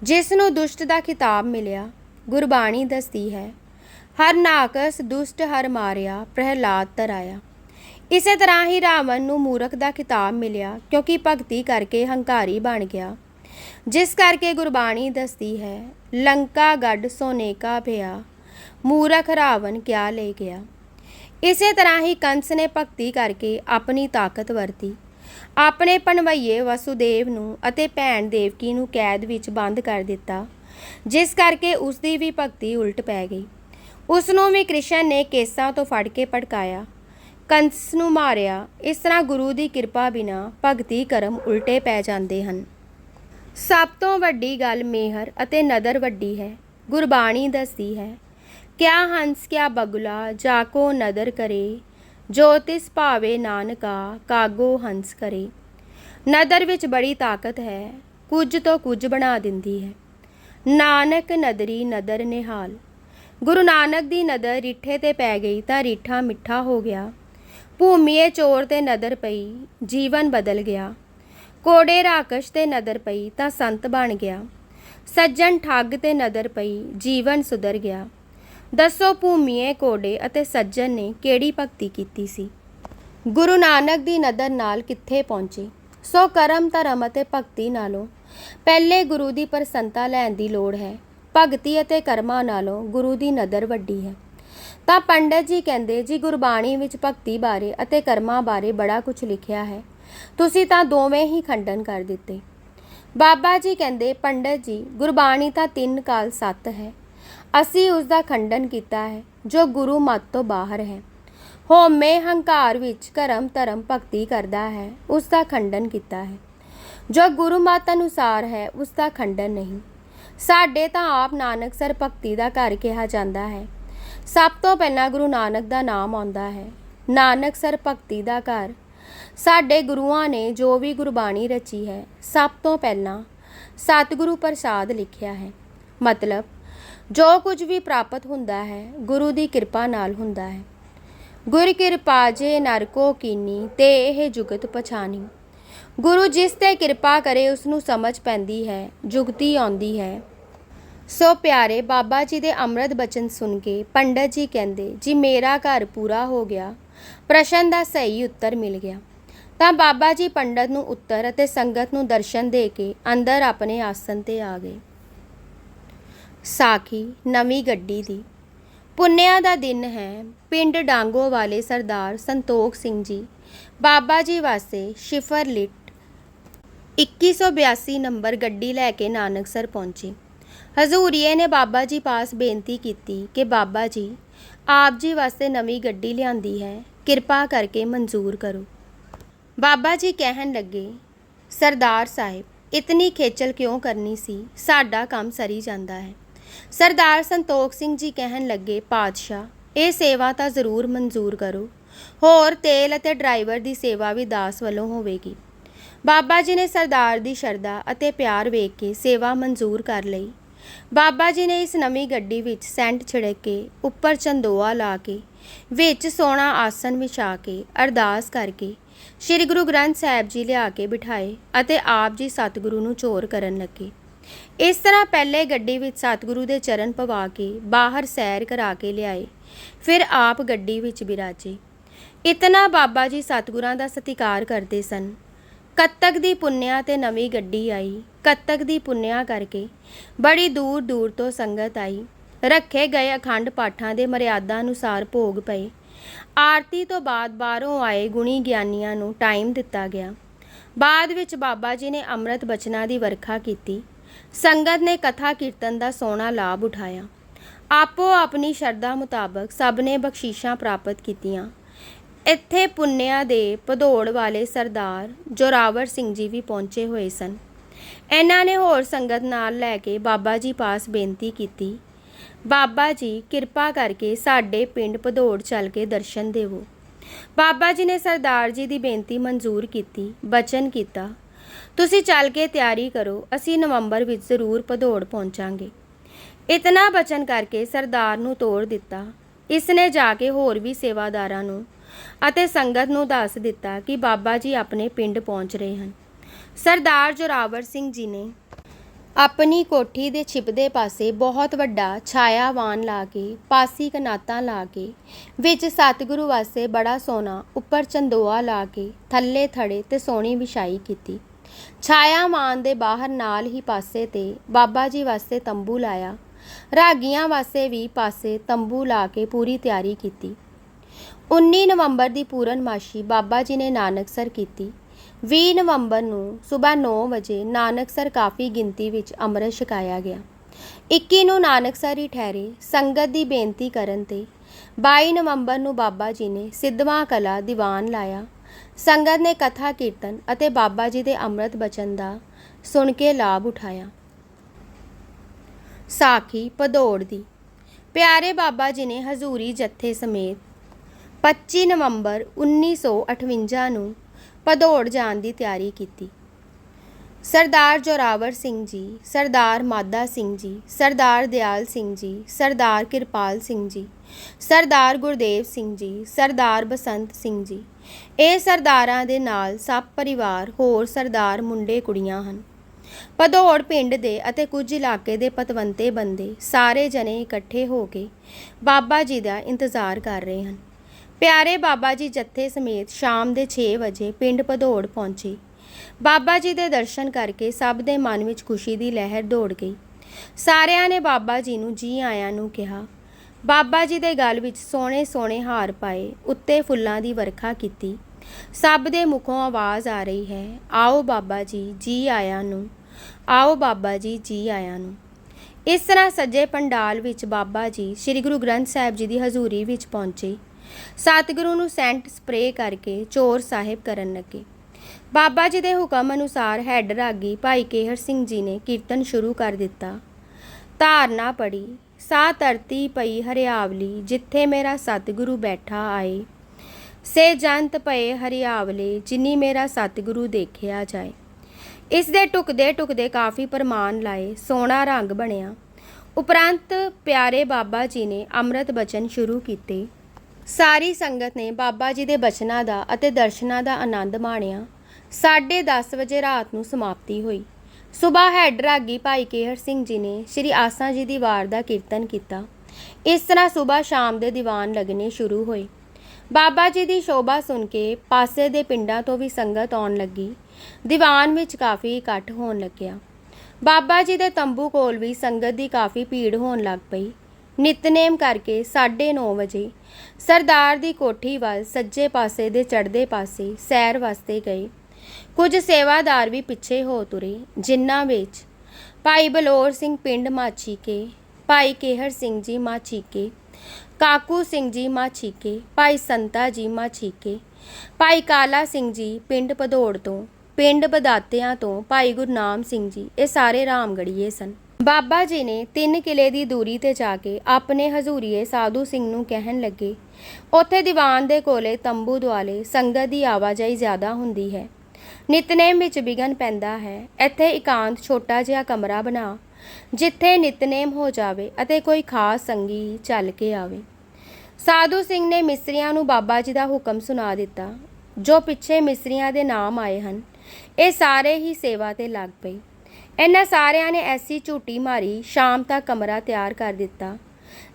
ਜਿਸ ਨੂੰ ਦੁਸ਼ਟ ਦਾ ਖਿਤਾਬ ਮਿਲਿਆ, ਗੁਰਬਾਣੀ ਦੱਸਦੀ ਹੈ ਹਰਨਾਕਸ ਦੁਸ਼ਟ ਹਰ ਮਾਰਿਆ, ਪ੍ਰਹਿਲਾਦ ਤਰਾਇਆ ਇਸੇ ਤਰ੍ਹਾਂ ਹੀ ਰਾਵਣ ਨੂੰ ਮੂਰਖ ਦਾ ਖਿਤਾਬ ਮਿਲਿਆ, ਕਿਉਂਕਿ ਭਗਤੀ ਕਰਕੇ ਹੰਕਾਰੀ ਬਣ ਗਿਆ। ਜਿਸ ਕਰਕੇ ਗੁਰਬਾਣੀ ਦੱਸਦੀ ਹੈ, ਲੰਕਾ ਗੱਡ ਸੋਨੇ ਕਾ ਭਿਆ ਮੂਰਖ ਰਾਵਣ ਕਿਆ ਲੈ ਗਿਆ? ਇਸੇ ਤਰ੍ਹਾਂ ਹੀ ਕੰਸ ਨੇ ਭਗਤੀ ਕਰਕੇ ਆਪਣੀ ਤਾਕਤ ਵਰਤੀ। ਆਪਣੇ ਪਣਵਈਏ ਵਸੁਦੇਵ ਨੂੰ ਅਤੇ ਭੈਣ ਦੇਵਕੀ ਨੂੰ ਕੈਦ ਵਿੱਚ ਬੰਦ ਕਰ ਦਿੱਤਾ, ਜਿਸ ਕਰਕੇ ਉਸ ਦੀ ਵੀ ਭਗਤੀ ਉਲਟ ਪੈ ਗਈ। ਉਸ ਨੂੰ ਵੀ ਕ੍ਰਿਸ਼ਨ ਨੇ ਕੇਸਾਂ ਤੋਂ ਫੜ ਕੇ ਭੜਕਾਇਆ। ਕੰਸ ਨੂੰ ਮਾਰਿਆ। ਇਸ ਤਰ੍ਹਾਂ ਗੁਰੂ ਦੀ ਕਿਰਪਾ ਬਿਨਾ ਭਗਤੀ ਕਰਮ ਉਲਟੇ ਪੈ ਜਾਂਦੇ ਹਨ। ਸਭ ਤੋਂ ਵੱਡੀ ਗੱਲ ਮਿਹਰ ਅਤੇ ਨਦਰ ਵੱਡੀ ਹੈ। ਗੁਰਬਾਣੀ ਦੱਸਦੀ ਹੈ, ਕਿਆ ਹੰਸ ਕਿਆ ਬਗੁਲਾ ਜਾਕੋ ਨਦਰ ਕਰੇ ਜੋ ਤਿਸ ਭਾਵੇ ਨਾਨਕਾ ਕਾਗੋ ਹੰਸ ਕਰੇ। ਨਦਰ ਵਿੱਚ ਬੜੀ ਤਾਕਤ ਹੈ, ਕੁਝ ਤੋਂ ਕੁਝ ਬਣਾ ਦਿੰਦੀ ਹੈ। ਨਾਨਕ ਨਦਰੀ ਨਦਰ ਨਿਹਾਲ, ਗੁਰੂ ਨਾਨਕ ਦੀ ਨਦਰ ਰਿੱਠੇ ਤੇ ਪੈ ਗਈ ਤਾਂ ਰਿੱਠਾ ਮਿੱਠਾ ਹੋ ਗਿਆ। ਭੂਮੀਏ ਚੋਰ ਤੇ ਨਦਰ ਪਈ, ਜੀਵਨ ਬਦਲ ਗਿਆ। ਕੋੜੇ ਰਾਕਸ਼ ਤੇ ਨਦਰ ਪਈ ਤਾਂ ਸੰਤ ਬਣ ਗਿਆ। ਸੱਜਣ ਠੱਗ ਤੇ ਨਦਰ ਪਈ, ਜੀਵਨ ਸੁਧਰ ਗਿਆ। ਦੱਸੋ ਭੂਮੀਏ ਕੋਡੇ ਅਤੇ ਸੱਜਣ ਨੇ ਕਿਹੜੀ ਭਗਤੀ ਕੀਤੀ ਸੀ? ਗੁਰੂ ਨਾਨਕ ਦੀ ਨਦਰ ਨਾਲ ਕਿੱਥੇ ਪਹੁੰਚੇ? ਸੋ ਕਰਮ ਧਰਮ ਅਤੇ ਭਗਤੀ ਨਾਲੋਂ। ਪਹਿਲੇ ਗੁਰੂ ਦੀ ਪ੍ਰਸੰਨਤਾ ਲੈਣ ਦੀ ਲੋੜ ਹੈ। ਭਗਤੀ ਅਤੇ ਕਰਮਾਂ ਨਾਲੋਂ ਗੁਰੂ ਦੀ ਨਦਰ ਵੱਡੀ ਹੈ। ਤਾਂ ਪੰਡਤ ਜੀ ਕਹਿੰਦੇ, ਜੀ ਗੁਰਬਾਣੀ ਵਿੱਚ ਭਗਤੀ ਬਾਰੇ ਅਤੇ ਕਰਮਾਂ ਬਾਰੇ ਬੜਾ ਕੁਝ ਲਿਖਿਆ ਹੈ। ਤੁਸੀਂ ਤਾਂ ਦੋਵੇਂ ਹੀ ਖੰਡਨ ਕਰ ਦਿੱਤੇ। ਬਾਬਾ ਜੀ ਕਹਿੰਦੇ, ਪੰਡਤ ਜੀ, ਗੁਰਬਾਣੀ ਤਾਂ ਤਿੰਨ ਕਾਲ ਸੱਤ ਹੈ। ਅਸੀਂ ਉਸ ਦਾ ਖੰਡਨ ਕੀਤਾ ਹੈ, ਜੋ ਗੁਰੂ ਮਤ ਤੋਂ ਬਾਹਰ ਹੈ। ਹੋਮੇ ਹੰਕਾਰ ਵਿੱਚ ਕਰਮ ਧਰਮ ਭਗਤੀ ਕਰਦਾ ਹੈ ਉਸ ਦਾ ਖੰਡਨ ਕੀਤਾ ਹੈ। ਜੋ ਗੁਰੂ ਮਤ ਅਨੁਸਾਰ ਹੈ ਉਸ ਦਾ ਖੰਡਨ ਨਹੀਂ। ਸਾਡੇ ਤਾਂ ਆਪ ਨਾਨਕ ਸਰ ਭਗਤੀ ਦਾ ਘਰ ਕਿਹਾ ਜਾਂਦਾ ਹੈ। ਸਭ ਤੋਂ ਪਹਿਲਾਂ ਗੁਰੂ ਨਾਨਕ ਦਾ ਨਾਮ ਆਉਂਦਾ ਹੈ। ਨਾਨਕ ਸਰ ਭਗਤੀ ਦਾ ਘਰ। ਸਾਡੇ ਗੁਰੂਆਂ ਨੇ ਜੋ ਵੀ ਗੁਰਬਾਣੀ ਰਚੀ ਹੈ, ਸਭ ਤੋਂ ਪਹਿਲਾਂ ਸਤਿਗੁਰੂ ਪ੍ਰਸਾਦ ਲਿਖਿਆ ਹੈ। ਮਤਲਬ ਜੋ ਕੁਝ ਵੀ ਪ੍ਰਾਪਤ ਹੁੰਦਾ ਹੈ, ਗੁਰੂ ਦੀ ਕਿਰਪਾ ਨਾਲ ਹੁੰਦਾ ਹੈ। ਗੁਰ ਕਿਰਪਾ ਜੇ ਨਰਕੋ ਕੀਨੀ, ਤੇ ਇਹ ਜੁਗਤ ਪਛਾਨੀ। ਗੁਰੂ ਜਿਸ ਤੇ ਕਿਰਪਾ ਕਰੇ ਉਸ ਨੂੰ ਸਮਝ ਪੈਂਦੀ ਹੈ, ਜੁਗਤੀ ਆਉਂਦੀ ਹੈ। ਸੋ ਪਿਆਰੇ, ਬਾਬਾ ਜੀ ਦੇ ਅੰਮ੍ਰਿਤ ਬਚਨ ਸੁਣ ਕੇ ਪੰਡਤ ਜੀ ਕਹਿੰਦੇ, ਜੀ ਮੇਰਾ ਘਰ ਪੂਰਾ ਹੋ ਗਿਆ, ਪ੍ਰਸ਼ਨ ਦਾ ਸਹੀ ਉੱਤਰ ਮਿਲ ਗਿਆ। ਤਾਂ ਬਾਬਾ ਜੀ ਪੰਡਤ ਨੂੰ ਉੱਤਰ ਅਤੇ ਸੰਗਤ ਨੂੰ ਦਰਸ਼ਨ ਦੇ ਕੇ ਅੰਦਰ ਆਪਣੇ ਆਸਨ ਤੇ ਆ ਗਏ। ਸਾਖੀ ਨਵੀਂ ਗੱਡੀ ਦੀ। ਪੁੰਨਿਆ ਦਾ ਦਿਨ ਹੈ, ਪਿੰਡ ਡਾਂਗੋ ਵਾਲੇ ਸਰਦਾਰ ਸੰਤੋਖ ਸਿੰਘ ਜੀ। ਬਾਬਾ ਜੀ ਵਾਸਤੇ ਸ਼ਿਫਰ ਲਿਟ। 2182 ਨੰਬਰ ਗੱਡੀ ਲੈ ਕੇ ਨਾਨਕਸਰ ਪਹੁੰਚੇ। ਹਜ਼ੂਰੀਏ ਨੇ ਬਾਬਾ ਜੀ ਪਾਸ ਬੇਨਤੀ ਕੀਤੀ ਕਿ ਬਾਬਾ ਜੀ, ਆਪ ਜੀ ਵਾਸਤੇ ਨਵੀਂ ਗੱਡੀ ਲਿਆਂਦੀ ਹੈ, ਕਿਰਪਾ ਕਰਕੇ ਮਨਜ਼ੂਰ ਕਰੋ। ਬਾਬਾ ਜੀ ਕਹਿਣ ਲੱਗੇ, ਸਰਦਾਰ ਸਾਹਿਬ, ਇਤਨੀ ਖੇਚਲ ਕਿਉਂ ਕਰਨੀ ਸੀ? ਸਾਡਾ ਕੰਮ ਸਰੀ ਜਾਂਦਾ ਹੈ। ਸਰਦਾਰ ਸੰਤੋਖ ਸਿੰਘ ਜੀ ਕਹਿਣ ਲੱਗੇ, ਪਾਤਸ਼ਾਹ, ਇਹ ਸੇਵਾ ਤਾਂ ਜ਼ਰੂਰ ਮਨਜ਼ੂਰ ਕਰੋ। ਹੋਰ ਤੇਲ ਅਤੇ ਡਰਾਈਵਰ ਦੀ ਸੇਵਾ ਵੀ ਦਾਸ ਵੱਲੋਂ ਹੋਵੇਗੀ। ਬਾਬਾ ਜੀ ਨੇ ਸਰਦਾਰ ਦੀ ਸ਼ਰਧਾ ਅਤੇ ਪਿਆਰ ਵੇਖ ਕੇ ਸੇਵਾ ਮਨਜ਼ੂਰ ਕਰ ਲਈ। ਬਾਬਾ ਜੀ ਨੇ ਇਸ ਨਵੀਂ ਗੱਡੀ ਵਿੱਚ ਸੈਂਟ ਛਿੜਕ ਕੇ ਉੱਪਰ ਚੰਦੋਆ ਲਾ ਕੇ, ਵਿੱਚ ਸੋਨਾ ਆਸਨ ਵਿਛਾ ਕੇ, ਅਰਦਾਸ ਕਰਕੇ, ਸ੍ਰੀ ਗੁਰੂ ਗ੍ਰੰਥ ਸਾਹਿਬ ਜੀ ਲਿਆ ਕੇ ਬਿਠਾਏ ਅਤੇ ਆਪ ਜੀ ਸਤਿਗੁਰੂ ਨੂੰ ਚੋਰ ਕਰਨ ਲੱਗੇ। ਇਸ ਤਰ੍ਹਾਂ ਪਹਿਲੇ ਗੱਡੀ ਵਿੱਚ ਸਤਿਗੁਰੂ ਦੇ ਚਰਨ ਪਵਾ ਕੇ ਬਾਹਰ ਸੈਰ ਕਰਾ ਕੇ ਲਿਆਏ, ਫਿਰ ਆਪ ਗੱਡੀ ਵਿੱਚ ਬਿਰਾਜੇ। ਇਤਨਾ ਬਾਬਾ ਜੀ ਸਤਿਗੁਰਾਂ ਦਾ ਸਤਿਕਾਰ ਕਰਦੇ ਸਨ। ਕੱਤਕ ਦੀ ਪੁੰਨਿਆ ਤੇ ਨਵੀਂ ਗੱਡੀ ਆਈ। ਕੱਤਕ ਦੀ ਪੁੰਨਿਆ ਕਰਕੇ ਬੜੀ ਦੂਰ ਦੂਰ ਤੋਂ ਸੰਗਤ ਆਈ। ਰੱਖੇ ਗਏ ਅਖੰਡ ਪਾਠਾਂ ਦੇ ਮਰਿਆਦਾ ਅਨੁਸਾਰ ਭੋਗ ਪਏ। ਆਰਤੀ ਤੋਂ ਬਾਅਦ ਬਾਹਰੋਂ ਆਏ ਗੁਣੀ ਗਿਆਨੀਆਂ ਨੂੰ ਟਾਈਮ ਦਿੱਤਾ ਗਿਆ। ਬਾਅਦ ਵਿੱਚ ਬਾਬਾ ਜੀ ਨੇ ਅੰਮ੍ਰਿਤ ਬਚਨਾਂ ਦੀ ਵਰਖਾ ਕੀਤੀ। ਸੰਗਤ ਨੇ ਕਥਾ ਕੀਰਤਨ ਦਾ ਸੋਹਣਾ ਲਾਭ ਉਠਾਇਆ। ਆਪੋ ਆਪਣੀ ਸ਼ਰਧਾ ਮੁਤਾਬਕ ਸਭ ਨੇ ਬਖਸ਼ੀਸ਼ਾਂ ਪ੍ਰਾਪਤ ਕੀਤੀਆਂ। ਇੱਥੇ ਪੁੰਨਿਆ ਦੇ ਭਦੌੜ ਵਾਲੇ ਸਰਦਾਰ ਜੋਰਾਵਰ ਸਿੰਘ ਜੀ ਵੀ ਪਹੁੰਚੇ ਹੋਏ ਸਨ। ਇਹਨਾਂ ਨੇ ਹੋਰ ਸੰਗਤ ਨਾਲ ਲੈ ਕੇ ਬਾਬਾ ਜੀ ਪਾਸ ਬੇਨਤੀ ਕੀਤੀ, ਬਾਬਾ ਜੀ, ਕਿਰਪਾ ਕਰਕੇ ਸਾਡੇ ਪਿੰਡ ਭਦੌੜ ਚੱਲ ਕੇ ਦਰਸ਼ਨ ਦੇਵੋ। ਬਾਬਾ ਜੀ ਨੇ ਸਰਦਾਰ ਜੀ ਦੀ ਬੇਨਤੀ ਮਨਜ਼ੂਰ ਕੀਤੀ, ਬਚਨ ਕੀਤਾ। ਤੁਸੀਂ ਚੱਲ ਕੇ ਤਿਆਰੀ ਕਰੋ, ਅਸੀਂ ਨਵੰਬਰ ਵਿੱਚ ਜ਼ਰੂਰ ਭਦੌੜ ਪਹੁੰਚਾਂਗੇ। ਇਤਨਾ ਬਚਨ ਕਰਕੇ ਸਰਦਾਰ ਨੂੰ ਤੋੜ ਦਿੱਤਾ। ਇਸ ਨੇ ਜਾ ਕੇ ਹੋਰ ਵੀ ਸੇਵਾਦਾਰਾਂ ਨੂੰ ਅਤੇ ਸੰਗਤ ਨੂੰ ਦੱਸ ਦਿੱਤਾ ਕਿ ਬਾਬਾ ਜੀ ਆਪਣੇ ਪਿੰਡ ਪਹੁੰਚ ਰਹੇ ਹਨ। ਸਰਦਾਰ ਜੋਰਾਵਰ ਸਿੰਘ ਜੀ ਨੇ ਆਪਣੀ ਕੋਠੀ ਦੇ ਛਿਪਦੇ ਪਾਸੇ ਬਹੁਤ ਵੱਡਾ ਛਾਇਆਵਾਨ ਲਾ ਕੇ, ਪਾਸੀ ਕਨਾਤਾਂ ਲਾ ਕੇ, ਵਿੱਚ ਸਤਿਗੁਰੂ ਵਾਸਤੇ ਬੜਾ ਸੋਨਾ, ਉੱਪਰ ਚੰਦੋਆ ਲਾ ਕੇ, ਥੱਲੇ ਥੜੇ ਤੇ ਸੋਹਣੀ ਵਿਛਾਈ ਕੀਤੀ। ਛਾਇਆ ਮਾਨ ਦੇ ਬਾਹਰ ਨਾਲ ਹੀ ਪਾਸੇ ਤੇ ਬਾਬਾ ਜੀ ਵਾਸਤੇ ਤੰਬੂ ਲਾਇਆ। ਰਾਗੀਆਂ ਵਾਸਤੇ ਵੀ ਪਾਸੇ ਤੰਬੂ ਲਾ ਕੇ ਪੂਰੀ ਤਿਆਰੀ ਕੀਤੀ। 19 ਨਵੰਬਰ ਦੀ ਪੂਰਨਮਾਸ਼ੀ ਬਾਬਾ ਜੀ ਨੇ ਨਾਨਕਸਰ ਕੀਤੀ। 20 ਨਵੰਬਰ ਨੂੰ ਸਵੇਰ 9 ਵਜੇ ਨਾਨਕਸਰ ਕਾਫੀ ਗਿਣਤੀ ਵਿੱਚ ਅੰਮ੍ਰਿਤ ਛਕਾਇਆ ਗਿਆ। 21 ਨੂੰ ਨਾਨਕਸਰ ਹੀ ਠਹਿਰੇ। ਸੰਗਤ ਦੀ ਬੇਨਤੀ ਕਰਨ ਤੇ 22 ਨਵੰਬਰ ਨੂੰ ਬਾਬਾ ਜੀ ਨੇ ਸਿੱਧਵਾਂ ਕਲਾ ਦੀਵਾਨ ਲਾਇਆ। ਸੰਗਤ ਨੇ ਕਥਾ, ਕੀਰਤਨ ਅਤੇ ਬਾਬਾ ਜੀ ਦੇ ਅੰਮ੍ਰਿਤ ਬਚਨ ਦਾ ਸੁਣ ਕੇ ਲਾਭ ਉਠਾਇਆ। ਸਾਖੀ ਭਦੌੜ ਦੀ। ਪਿਆਰੇ ਬਾਬਾ ਜੀ ਨੇ ਹਜ਼ੂਰੀ ਜੱਥੇ ਸਮੇਤ 25 ਨਵੰਬਰ 1958 ਨੂੰ ਭਦੌੜ ਜਾਣ ਦੀ ਤਿਆਰੀ ਕੀਤੀ। ਸਰਦਾਰ ਜੋਰਾਵਰ ਸਿੰਘ ਜੀ, ਸਰਦਾਰ ਮਾਦਾ ਸਿੰਘ ਜੀ, ਸਰਦਾਰ ਦਿਆਲ ਸਿੰਘ ਜੀ, ਸਰਦਾਰ ਕਿਰਪਾਲ ਸਿੰਘ ਜੀ, ਸਰਦਾਰ ਗੁਰਦੇਵ ਸਿੰਘ ਜੀ, ਸਰਦਾਰ ਬਸੰਤ ਸਿੰਘ ਜੀ। ਇਹ ਸਰਦਾਰਾਂ ਦੇ ਨਾਲ ਸਭ ਪਰਿਵਾਰ, ਹੋਰ ਸਰਦਾਰ ਮੁੰਡੇ ਕੁੜੀਆਂ ਹਨ। ਭਦੌੜ ਪਿੰਡ ਦੇ ਅਤੇ ਕੁਝ ਇਲਾਕੇ ਦੇ ਪਤਵੰਤੇ ਬੰਦੇ ਸਾਰੇ ਜਣੇ ਇਕੱਠੇ ਹੋ ਕੇ ਬਾਬਾ ਜੀ ਦਾ ਇੰਤਜ਼ਾਰ ਕਰ ਰਹੇ ਹਨ। ਪਿਆਰੇ ਬਾਬਾ ਜੀ ਜੱਥੇ ਸਮੇਤ ਸ਼ਾਮ ਦੇ 6 ਵਜੇ ਪਿੰਡ ਭਦੌੜ ਪਹੁੰਚੇ। ਬਾਬਾ ਜੀ ਦੇ ਦਰਸ਼ਨ ਕਰਕੇ ਸਭ ਦੇ ਮਨ ਵਿੱਚ ਖੁਸ਼ੀ ਦੀ ਲਹਿਰ ਦੌੜ ਗਈ। ਸਾਰਿਆਂ ਨੇ ਬਾਬਾ ਜੀ ਨੂੰ ਜੀ ਆਇਆਂ ਨੂੰ ਕਿਹਾ। ਬਾਬਾ ਜੀ ਦੇ ਗਲ ਵਿੱਚ ਸੋਹਣੇ ਸੋਹਣੇ ਹਾਰ ਪਾਏ, ਉੱਤੇ ਫੁੱਲਾਂ ਦੀ ਵਰਖਾ ਕੀਤੀ। ਸਭ ਦੇ ਮੁਖੋਂ ਆਵਾਜ਼ ਆ ਰਹੀ ਹੈ, ਆਓ ਬਾਬਾ ਜੀ ਜੀ ਆਇਆਂ ਨੂੰ। ਆਓ ਬਾਬਾ ਜੀ ਜੀ ਆਇਆਂ ਨੂੰ। ਇਸ ਤਰ੍ਹਾਂ ਸੱਜੇ ਪੰਡਾਲ ਵਿੱਚ ਬਾਬਾ ਜੀ ਸ੍ਰੀ ਗੁਰੂ ਗ੍ਰੰਥ ਸਾਹਿਬ ਜੀ ਦੀ ਹਜ਼ੂਰੀ ਵਿੱਚ ਪਹੁੰਚੇ। ਸਤਿਗੁਰੂ ਨੂੰ ਸੈਂਟ ਸਪਰੇਅ ਕਰਕੇ ਚੋਰ ਸਾਹਿਬ ਕਰਨ ਲੱਗੇ। ਬਾਬਾ ਜੀ ਦੇ ਹੁਕਮ ਅਨੁਸਾਰ ਹੈੱਡ ਰਾਗੀ ਭਾਈ ਕੇਹਰ ਸਿੰਘ ਜੀ ਨੇ ਕੀਰਤਨ ਸ਼ੁਰੂ ਕਰ ਦਿੱਤਾ। ਧਾਰਨਾ ਪੜੀ ਸਾ ਧਰਤੀ ਪਈ ਹਰਿਆਵਲੀ, ਜਿੱਥੇ ਮੇਰਾ ਸਤਿਗੁਰੂ ਬੈਠਾ ਆਏ। ਸੇ ਜੰਤ ਪਏ ਹਰਿਆਵਲੇ, ਜਿਨੀ ਮੇਰਾ ਸਤਿਗੁਰੂ ਦੇਖਿਆ ਜਾਏ। ਇਸ ਦੇ ਟੁਕਦੇ ਟੁਕਦੇ ਕਾਫੀ ਪ੍ਰਮਾਣ ਲਾਏ, ਸੋਹਣਾ ਰੰਗ ਬਣਿਆ। ਉਪਰੰਤ ਪਿਆਰੇ ਬਾਬਾ ਜੀ ਨੇ ਅੰਮ੍ਰਿਤ ਬਚਨ ਸ਼ੁਰੂ ਕੀਤੇ। ਸਾਰੀ ਸੰਗਤ ਨੇ ਬਾਬਾ ਜੀ ਦੇ ਬਚਨਾਂ ਦਾ ਅਤੇ ਦਰਸ਼ਨਾਂ ਦਾ ਆਨੰਦ ਮਾਣਿਆ। 10:30 ਵਜੇ ਰਾਤ ਨੂੰ ਸਮਾਪਤੀ ਹੋਈ। ਸਵੇਰ ਹੈਡ ਰਾਗੀ ਭਾਈ ਕੇਹਰ ਸਿੰਘ ਜੀ ਨੇ ਸ਼੍ਰੀ ਆਸਾ ਜੀ ਦੀ ਵਾਰ ਦਾ ਕੀਰਤਨ ਕੀਤਾ। ਇਸ ਤਰ੍ਹਾਂ ਸਵੇਰ ਸ਼ਾਮ ਦੇ ਦੀਵਾਨ ਲੱਗਣੇ ਸ਼ੁਰੂ ਹੋਏ। ਬਾਬਾ ਜੀ ਦੀ ਸ਼ੋਭਾ ਸੁਣ ਕੇ ਪਾਸੇ ਦੇ ਪਿੰਡਾਂ ਤੋਂ ਵੀ ਸੰਗਤ ਆਉਣ ਲੱਗੀ। ਦੀਵਾਨ ਵਿੱਚ ਕਾਫੀ ਇਕੱਠ ਹੋਣ ਲੱਗਿਆ। ਬਾਬਾ ਜੀ ਦੇ ਤੰਬੂ ਕੋਲ ਵੀ ਸੰਗਤ ਦੀ ਕਾਫੀ ਭੀੜ ਹੋਣ ਲੱਗ ਪਈ। ਨਿਤਨੇਮ ਕਰਕੇ 9:30 ਵਜੇ ਸਰਦਾਰ ਦੀ ਕੋਠੀ ਵੱਲ ਸੱਜੇ ਪਾਸੇ ਦੇ ਚੜ੍ਹਦੇ ਪਾਸੇ ਸੈਰ ਵਾਸਤੇ ਗਏ। ਕੁਝ ਸੇਵਾਦਾਰ ਵੀ ਪਿੱਛੇ ਹੋ ਤੁਰੇ, ਜਿਨ੍ਹਾਂ ਵਿੱਚ ਭਾਈ ਬਲੌਰ ਸਿੰਘ ਪਿੰਡ ਮਾਛੀਕੇ, ਭਾਈ ਕੇਹਰ ਸਿੰਘ ਜੀ ਮਾਛੀਕੇ, ਕਾਕੂ ਸਿੰਘ ਜੀ ਮਾਛੀਕੇ, ਭਾਈ ਸੰਤਾ ਜੀ ਮਾਛੀਕੇ, ਭਾਈ ਕਾਲਾ ਸਿੰਘ ਜੀ ਪਿੰਡ ਭਦੌੜ ਤੋਂ, ਪਿੰਡ ਬਦਾਤਿਆਂ ਤੋਂ ਭਾਈ ਗੁਰਨਾਮ ਸਿੰਘ ਜੀ, ਇਹ ਸਾਰੇ ਰਾਮਗੜੀਏ ਸਨ। ਬਾਬਾ ਜੀ ਨੇ ਤਿੰਨ ਕਿਲੇ ਦੀ ਦੂਰੀ ਤੇ ਜਾ ਕੇ ਆਪਣੇ ਹਜ਼ੂਰੀਏ ਸਾਧੂ ਸਿੰਘ ਨੂੰ ਕਹਿਣ ਲੱਗੇ, ਉੱਥੇ ਦੀਵਾਨ ਦੇ ਕੋਲੇ ਤੰਬੂ ਦੁਆਲੇ ਸੰਗਤ ਦੀ ਆਵਾਜਾਈ ਜ਼ਿਆਦਾ ਹੁੰਦੀ ਹੈ। ਨਿਤਨੇਮ ਵਿੱਚ ਵਿਗਨ ਪੈਂਦਾ ਹੈ। ਇੱਥੇ ਇਕਾਂਤ ਛੋਟਾ ਜਿਹਾ ਕਮਰਾ ਬਣਾ, ਜਿੱਥੇ ਨਿਤਨੇਮ ਹੋ ਜਾਵੇ ਅਤੇ ਕੋਈ ਖਾਸ ਸੰਗੀ ਚੱਲ ਕੇ ਆਵੇ। ਸਾਧੂ ਸਿੰਘ ਨੇ ਮਿਸਰੀਆਂ ਨੂੰ ਬਾਬਾ ਜੀ ਦਾ ਹੁਕਮ ਸੁਣਾ ਦਿੱਤਾ। ਜੋ ਪਿੱਛੇ ਮਿਸਰੀਆਂ ਦੇ ਨਾਮ ਆਏ ਹਨ, ਇਹ ਸਾਰੇ ਹੀ ਸੇਵਾ ਤੇ ਲੱਗ ਪਏ। ਇਹਨਾਂ ਸਾਰਿਆਂ ਨੇ ਐਸੀ ਝੂਟੀ ਮਾਰੀ, ਸ਼ਾਮ ਤੱਕ ਕਮਰਾ ਤਿਆਰ ਕਰ ਦਿੱਤਾ।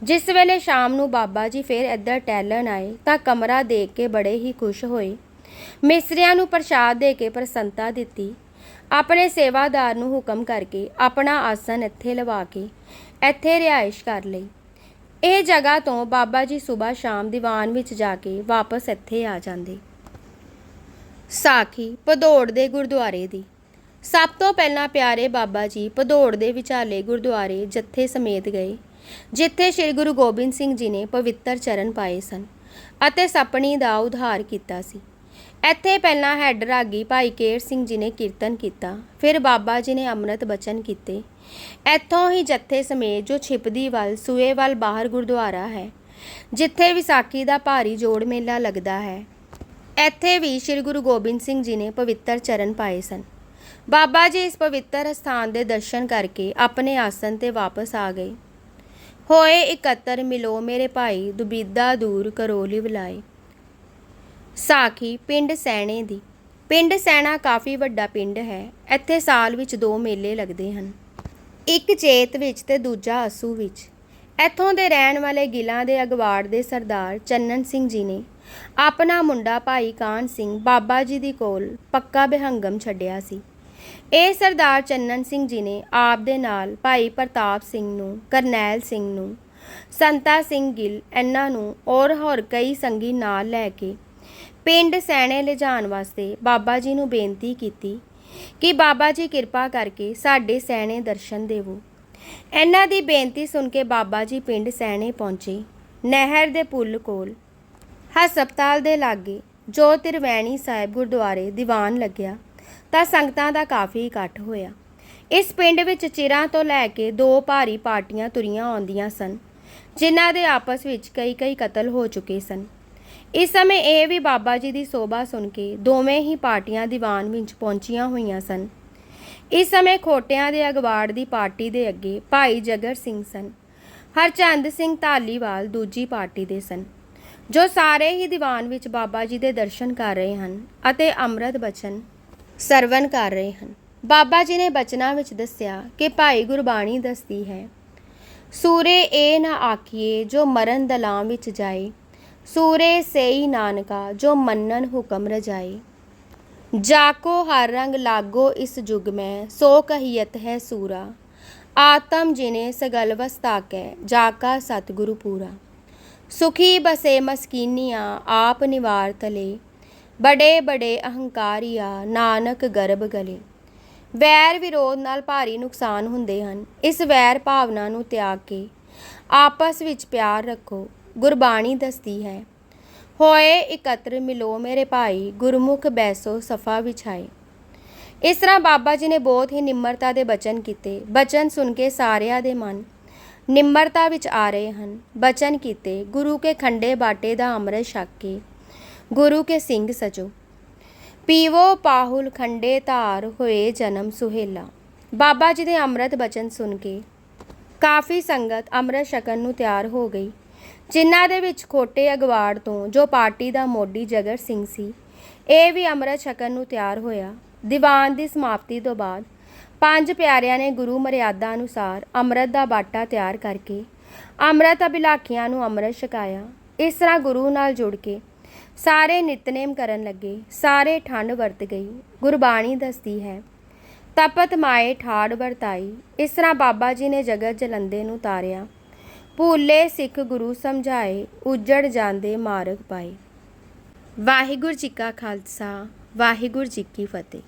ਜਿਸ ਵੇਲੇ ਸ਼ਾਮ ਨੂੰ ਬਾਬਾ ਜੀ ਫੇਰ ਇੱਧਰ ਟਹਿਲਣ ਆਏ ਤਾਂ ਕਮਰਾ ਦੇਖ ਕੇ ਬੜੇ ਹੀ ਖੁਸ਼ ਹੋਏ। ਮਿਸਰੀਆਂ ਨੂੰ ਪ੍ਰਸ਼ਾਦ ਦੇ ਕੇ ਪ੍ਰਸੰਨਤਾ ਦਿੱਤੀ। ਆਪਣੇ ਸੇਵਾਦਾਰ ਨੂੰ ਹੁਕਮ ਕਰਕੇ ਆਪਣਾ ਆਸਨ ਇੱਥੇ ਲਵਾ ਕੇ ਇੱਥੇ ਰਿਹਾਇਸ਼ ਕਰ ਲਈ। ਇਹ ਜਗ੍ਹਾ ਤੋਂ ਬਾਬਾ ਜੀ ਸਵੇਰ ਸ਼ਾਮ ਦੀਵਾਨ ਵਿੱਚ ਜਾ ਕੇ ਵਾਪਸ ਇੱਥੇ ਆ ਜਾਂਦੇ। ਸਾਖੀ ਭਦੌੜ ਦੇ ਗੁਰਦੁਆਰੇ ਦੀ। ਸਭ ਤੋਂ ਪਹਿਲਾਂ ਪਿਆਰੇ ਬਾਬਾ ਜੀ ਭਦੌੜ ਦੇ ਵਿਚਾਲੇ ਗੁਰਦੁਆਰੇ ਜੱਥੇ ਸਮੇਤ ਗਏ, ਜਿੱਥੇ ਸ੍ਰੀ ਗੁਰੂ ਗੋਬਿੰਦ ਸਿੰਘ ਜੀ ਨੇ ਪਵਿੱਤਰ ਚਰਨ ਪਾਏ ਸਨ ਅਤੇ ਸਪਣੀ ਦਾ ਉਧਾਰ ਕੀਤਾ ਸੀ। ਇੱਥੇ ਪਹਿਲਾਂ ਹੈਡ ਰਾਗੀ ਭਾਈ ਕੇਰ ਸਿੰਘ ਜੀ ਨੇ ਕੀਰਤਨ ਕੀਤਾ, ਫਿਰ ਬਾਬਾ ਜੀ ਨੇ ਅੰਮ੍ਰਿਤ ਬਚਨ ਕੀਤੇ। ਇੱਥੋਂ ਹੀ ਜੱਥੇ ਸਮੇਤ ਜੋ ਛਿਪਦੀ ਵੱਲ, ਸੂਏ ਵੱਲ ਬਾਹਰ ਗੁਰਦੁਆਰਾ ਹੈ, ਜਿੱਥੇ ਵਿਸਾਖੀ ਦਾ ਭਾਰੀ ਜੋੜ ਮੇਲਾ ਲੱਗਦਾ ਹੈ। ਇੱਥੇ ਵੀ ਸ੍ਰੀ ਗੁਰੂ ਗੋਬਿੰਦ ਸਿੰਘ ਜੀ ਨੇ ਪਵਿੱਤਰ ਚਰਨ ਪਾਏ ਸਨ। ਬਾਬਾ ਜੀ ਇਸ ਪਵਿੱਤਰ ਸਥਾਨ ਦੇ ਦਰਸ਼ਨ ਕਰਕੇ ਆਪਣੇ ਆਸਨ ਤੇ ਵਾਪਸ ਆ ਗਏ। ਹੋਏ ਇਕੱਤਰ ਮਿਲੋ ਮੇਰੇ ਭਾਈ, ਦੁਬਿਧਾ ਦੂਰ ਕਰੋ ਲਿਵਲਾਏ ਸਾਖੀ ਪਿੰਡ ਸੈਣੇ ਦੀ। ਪਿੰਡ ਸੈਣਾ ਕਾਫੀ ਵੱਡਾ ਪਿੰਡ ਹੈ। ਇੱਥੇ ਸਾਲ ਵਿੱਚ ਦੋ ਮੇਲੇ ਲੱਗਦੇ ਹਨ। ਇੱਕ ਚੇਤ ਵਿੱਚ ਤੇ ਦੂਜਾ ਅਸੂ ਵਿੱਚ। ਇੱਥੋਂ ਦੇ ਰਹਿਣ ਵਾਲੇ ਗਿਲਾਂ ਦੇ ਅਗਵਾੜ ਦੇ ਸਰਦਾਰ ਚੰਨਨ ਸਿੰਘ ਜੀ ਨੇ ਆਪਣਾ ਮੁੰਡਾ ਭਾਈ ਕਾਨ ਸਿੰਘ ਬਾਬਾ ਜੀ ਦੀ ਕੋਲ ਪੱਕਾ ਬਿਹੰਗਮ ਛੱਡਿਆ ਸੀ। ਇਹ ਸਰਦਾਰ ਚੰਨਨ ਸਿੰਘ ਜੀ ਨੇ ਆਪ ਦੇ ਨਾਲ ਭਾਈ ਪ੍ਰਤਾਪ ਸਿੰਘ ਨੂੰ, ਕਰਨੈਲ ਸਿੰਘ ਨੂੰ, ਸੰਤਾ ਸਿੰਘ ਗਿੱਲ, ਇਹਨਾਂ ਨੂੰ ਔਰ ਹੋਰ ਕਈ ਸੰਗੀ ਨਾਲ ਲੈ ਕੇ ਪਿੰਡ ਸੈਣੇ ਲਿਜਾਣ ਵਾਸਤੇ ਬਾਬਾ ਜੀ ਨੂੰ ਬੇਨਤੀ ਕੀਤੀ ਕਿ ਬਾਬਾ ਜੀ ਕਿਰਪਾ ਕਰਕੇ ਸਾਡੇ ਸੈਣੇ ਦਰਸ਼ਨ ਦੇਵੋ। ਇਹਨਾਂ ਦੀ ਬੇਨਤੀ ਸੁਣ ਕੇ ਬਾਬਾ ਜੀ ਪਿੰਡ ਸੈਣੇ ਪਹੁੰਚੇ। ਨਹਿਰ ਦੇ ਪੁੱਲ ਕੋਲ ਹਸਪਤਾਲ ਦੇ ਲਾਗੇ ਜੋ ਤਿਰਵੈਣੀ ਸਾਹਿਬ ਗੁਰਦੁਆਰੇ ਦੀਵਾਨ ਲੱਗਿਆ ਤਾਂ ਸੰਗਤਾਂ ਦਾ ਕਾਫੀ ਇਕੱਠ ਹੋਇਆ। ਇਸ ਪਿੰਡ ਵਿੱਚ ਚਿਰਾਂ ਤੋਂ ਲੈ ਕੇ ਦੋ ਭਾਰੀ ਪਾਰਟੀਆਂ ਤੁਰੀਆਂ ਆਉਂਦੀਆਂ ਸਨ, ਜਿਨ੍ਹਾਂ ਦੇ ਆਪਸ ਵਿੱਚ ਕਈ ਕਈ ਕਤਲ ਹੋ ਚੁੱਕੇ ਸਨ। ਇਸ ਸਮੇਂ ਇਹ ਵੀ ਬਾਬਾ ਜੀ ਦੀ ਸੋਭਾ ਸੁਣ ਕੇ ਦੋਵੇਂ ਹੀ ਪਾਰਟੀਆਂ ਦੀਵਾਨ ਵਿੱਚ ਪਹੁੰਚੀਆਂ ਹੋਈਆਂ ਸਨ। ਇਸ ਸਮੇਂ ਖੋਟਿਆਂ ਦੇ ਅਗਵਾੜ ਦੀ ਪਾਰਟੀ ਦੇ ਅੱਗੇ ਭਾਈ ਜਗਰ ਸਿੰਘ ਸਨ। ਹਰਚੰਦ ਸਿੰਘ ਧਾਲੀਵਾਲ ਦੂਜੀ ਪਾਰਟੀ ਦੇ ਸਨ, ਜੋ ਸਾਰੇ ਹੀ ਦੀਵਾਨ ਵਿੱਚ ਬਾਬਾ ਜੀ ਦੇ ਦਰਸ਼ਨ ਕਰ ਰਹੇ ਹਨ ਅਤੇ ਅੰਮ੍ਰਿਤ ਬਚਨ ਸਰਵਨ ਕਰ ਰਹੇ ਹਨ। ਬਾਬਾ ਜੀ ਨੇ ਬਚਨਾਂ ਵਿੱਚ ਦੱਸਿਆ ਕਿ ਭਾਈ ਗੁਰਬਾਣੀ ਦੱਸਦੀ ਹੈ, ਸੂਰੇ ਇਹ ਨਾ ਆਖੀਏ ਜੋ ਮਰਨ ਦਲਾਂ ਵਿੱਚ ਜਾਏ ਸੂਰੇ ਸੇਈ ਨਾਨਕਾ, ਜੋ ਮੰਨਨ ਹੁਕਮ ਰਜਾਏ ਜਾਕੋ ਹਰ ਰੰਗ ਲਾਗੋ ਇਸ ਜੁਗ ਮੈਂ, ਸੋ ਕਹੀਅਤ ਹੈ ਸੂਰਾ। ਆਤਮ ਜਿਨੇ ਸਗਲ ਵਸਤਾਕੈ ਜਾਕਾ ਸਤਿਗੁਰੂ ਪੂਰਾ। ਸੁਖੀ ਬਸੇ ਮਸਕੀਨੀਆਂ, ਆਪ ਨਿਵਾਰ ਤਲੇ। ਬੜੇ ਬੜੇ ਅਹੰਕਾਰੀਆ, ਨਾਨਕ ਗਰਭ ਗਲੇ। ਵੈਰ ਵਿਰੋਧ ਨਾਲ ਭਾਰੀ ਨੁਕਸਾਨ ਹੁੰਦੇ ਹਨ। ਇਸ ਵੈਰ ਭਾਵਨਾ ਨੂੰ ਤਿਆਗ ਕੇ ਆਪਸ ਵਿੱਚ ਪਿਆਰ ਰੱਖੋ। ਗੁਰਬਾਣੀ ਦੱਸਦੀ ਹੈ, ਹੋਏ ਇਕੱਤਰ ਮਿਲੋ ਮੇਰੇ ਭਾਈ, ਗੁਰਮੁਖ ਬੈਸੋ ਸਫਾ ਵਿਛਾਏ। ਇਸ ਤਰ੍ਹਾਂ ਬਾਬਾ ਜੀ ਨੇ ਬਹੁਤ ਹੀ ਨਿਮਰਤਾ ਦੇ ਬਚਨ ਕੀਤੇ। ਬਚਨ ਸੁਣ ਕੇ ਸਾਰਿਆਂ ਦੇ ਮਨ ਨਿਮਰਤਾ ਵਿੱਚ ਆ ਰਹੇ ਹਨ। ਬਚਨ ਕੀਤੇ, ਗੁਰੂ ਕੇ ਖੰਡੇ ਬਾਟੇ ਦਾ ਅੰਮ੍ਰਿਤ ਛਕ ਕੇ ਗੁਰੂ ਕੇ ਸਿੰਘ ਸਜੋ। ਪੀਵੋ ਪਾਹੁਲ ਖੰਡੇ ਧਾਰ ਹੋਏ ਜਨਮ ਸੁਹੇਲਾ। ਬਾਬਾ ਜੀ ਦੇ ਅੰਮ੍ਰਿਤ ਬਚਨ ਸੁਣ ਕੇ ਕਾਫੀ ਸੰਗਤ ਅੰਮ੍ਰਿਤ ਛਕਣ ਨੂੰ ਤਿਆਰ ਹੋ ਗਈ। ਜਿਨ੍ਹਾਂ ਦੇ ਵਿੱਚ ਖੋਟੇ ਅਗਵਾੜ ਤੋਂ ਜੋ ਪਾਰਟੀ ਦਾ ਮੋਢੀ ਜਗਰ ਸਿੰਘ ਸੀ, ਇਹ ਵੀ ਅੰਮ੍ਰਿਤ ਛਕਣ ਨੂੰ ਤਿਆਰ ਹੋਇਆ। ਦੀਵਾਨ ਦੀ ਸਮਾਪਤੀ ਤੋਂ ਬਾਅਦ ਪੰਜ ਪਿਆਰਿਆਂ ਨੇ ਗੁਰੂ ਮਰਿਆਦਾ ਅਨੁਸਾਰ ਅੰਮ੍ਰਿਤ ਦਾ ਬਾਟਾ ਤਿਆਰ ਕਰਕੇ ਅੰਮ੍ਰਿਤ ਅਭਿਲਾਖੀਆਂ ਨੂੰ ਅੰਮ੍ਰਿਤ ਛਕਾਇਆ। ਇਸ ਤਰ੍ਹਾਂ ਗੁਰੂ ਨਾਲ ਜੁੜ ਕੇ ਸਾਰੇ ਨਿਤਨੇਮ ਕਰਨ ਲੱਗੇ, ਸਾਰੇ ਠੰਡ ਵਰਤ ਗਈ, ਗੁਰਬਾਣੀ ਦੱਸਦੀ ਹੈ, ਤਪਤ ਮਾਏ ਠਾੜ ਵਰਤਾਈ। ਇਸ ਤਰ੍ਹਾਂ ਬਾਬਾ ਜੀ ਨੇ ਜਗਤ ਜਲੰਦੇ ਨੂੰ ਤਾਰਿਆ। ਭੂਲੇ ਸਿੱਖ ਗੁਰੂ ਸਮਝਾਏ, ਉਜੜ ਜਾਂਦੇ ਮਾਰਗ ਪਾਏ। ਵਾਹਿਗੁਰੂ ਜੀ ਕਾ ਖਾਲਸਾ, ਵਾਹਿਗੁਰੂ ਜੀ ਕੀ ਫਤਿਹ।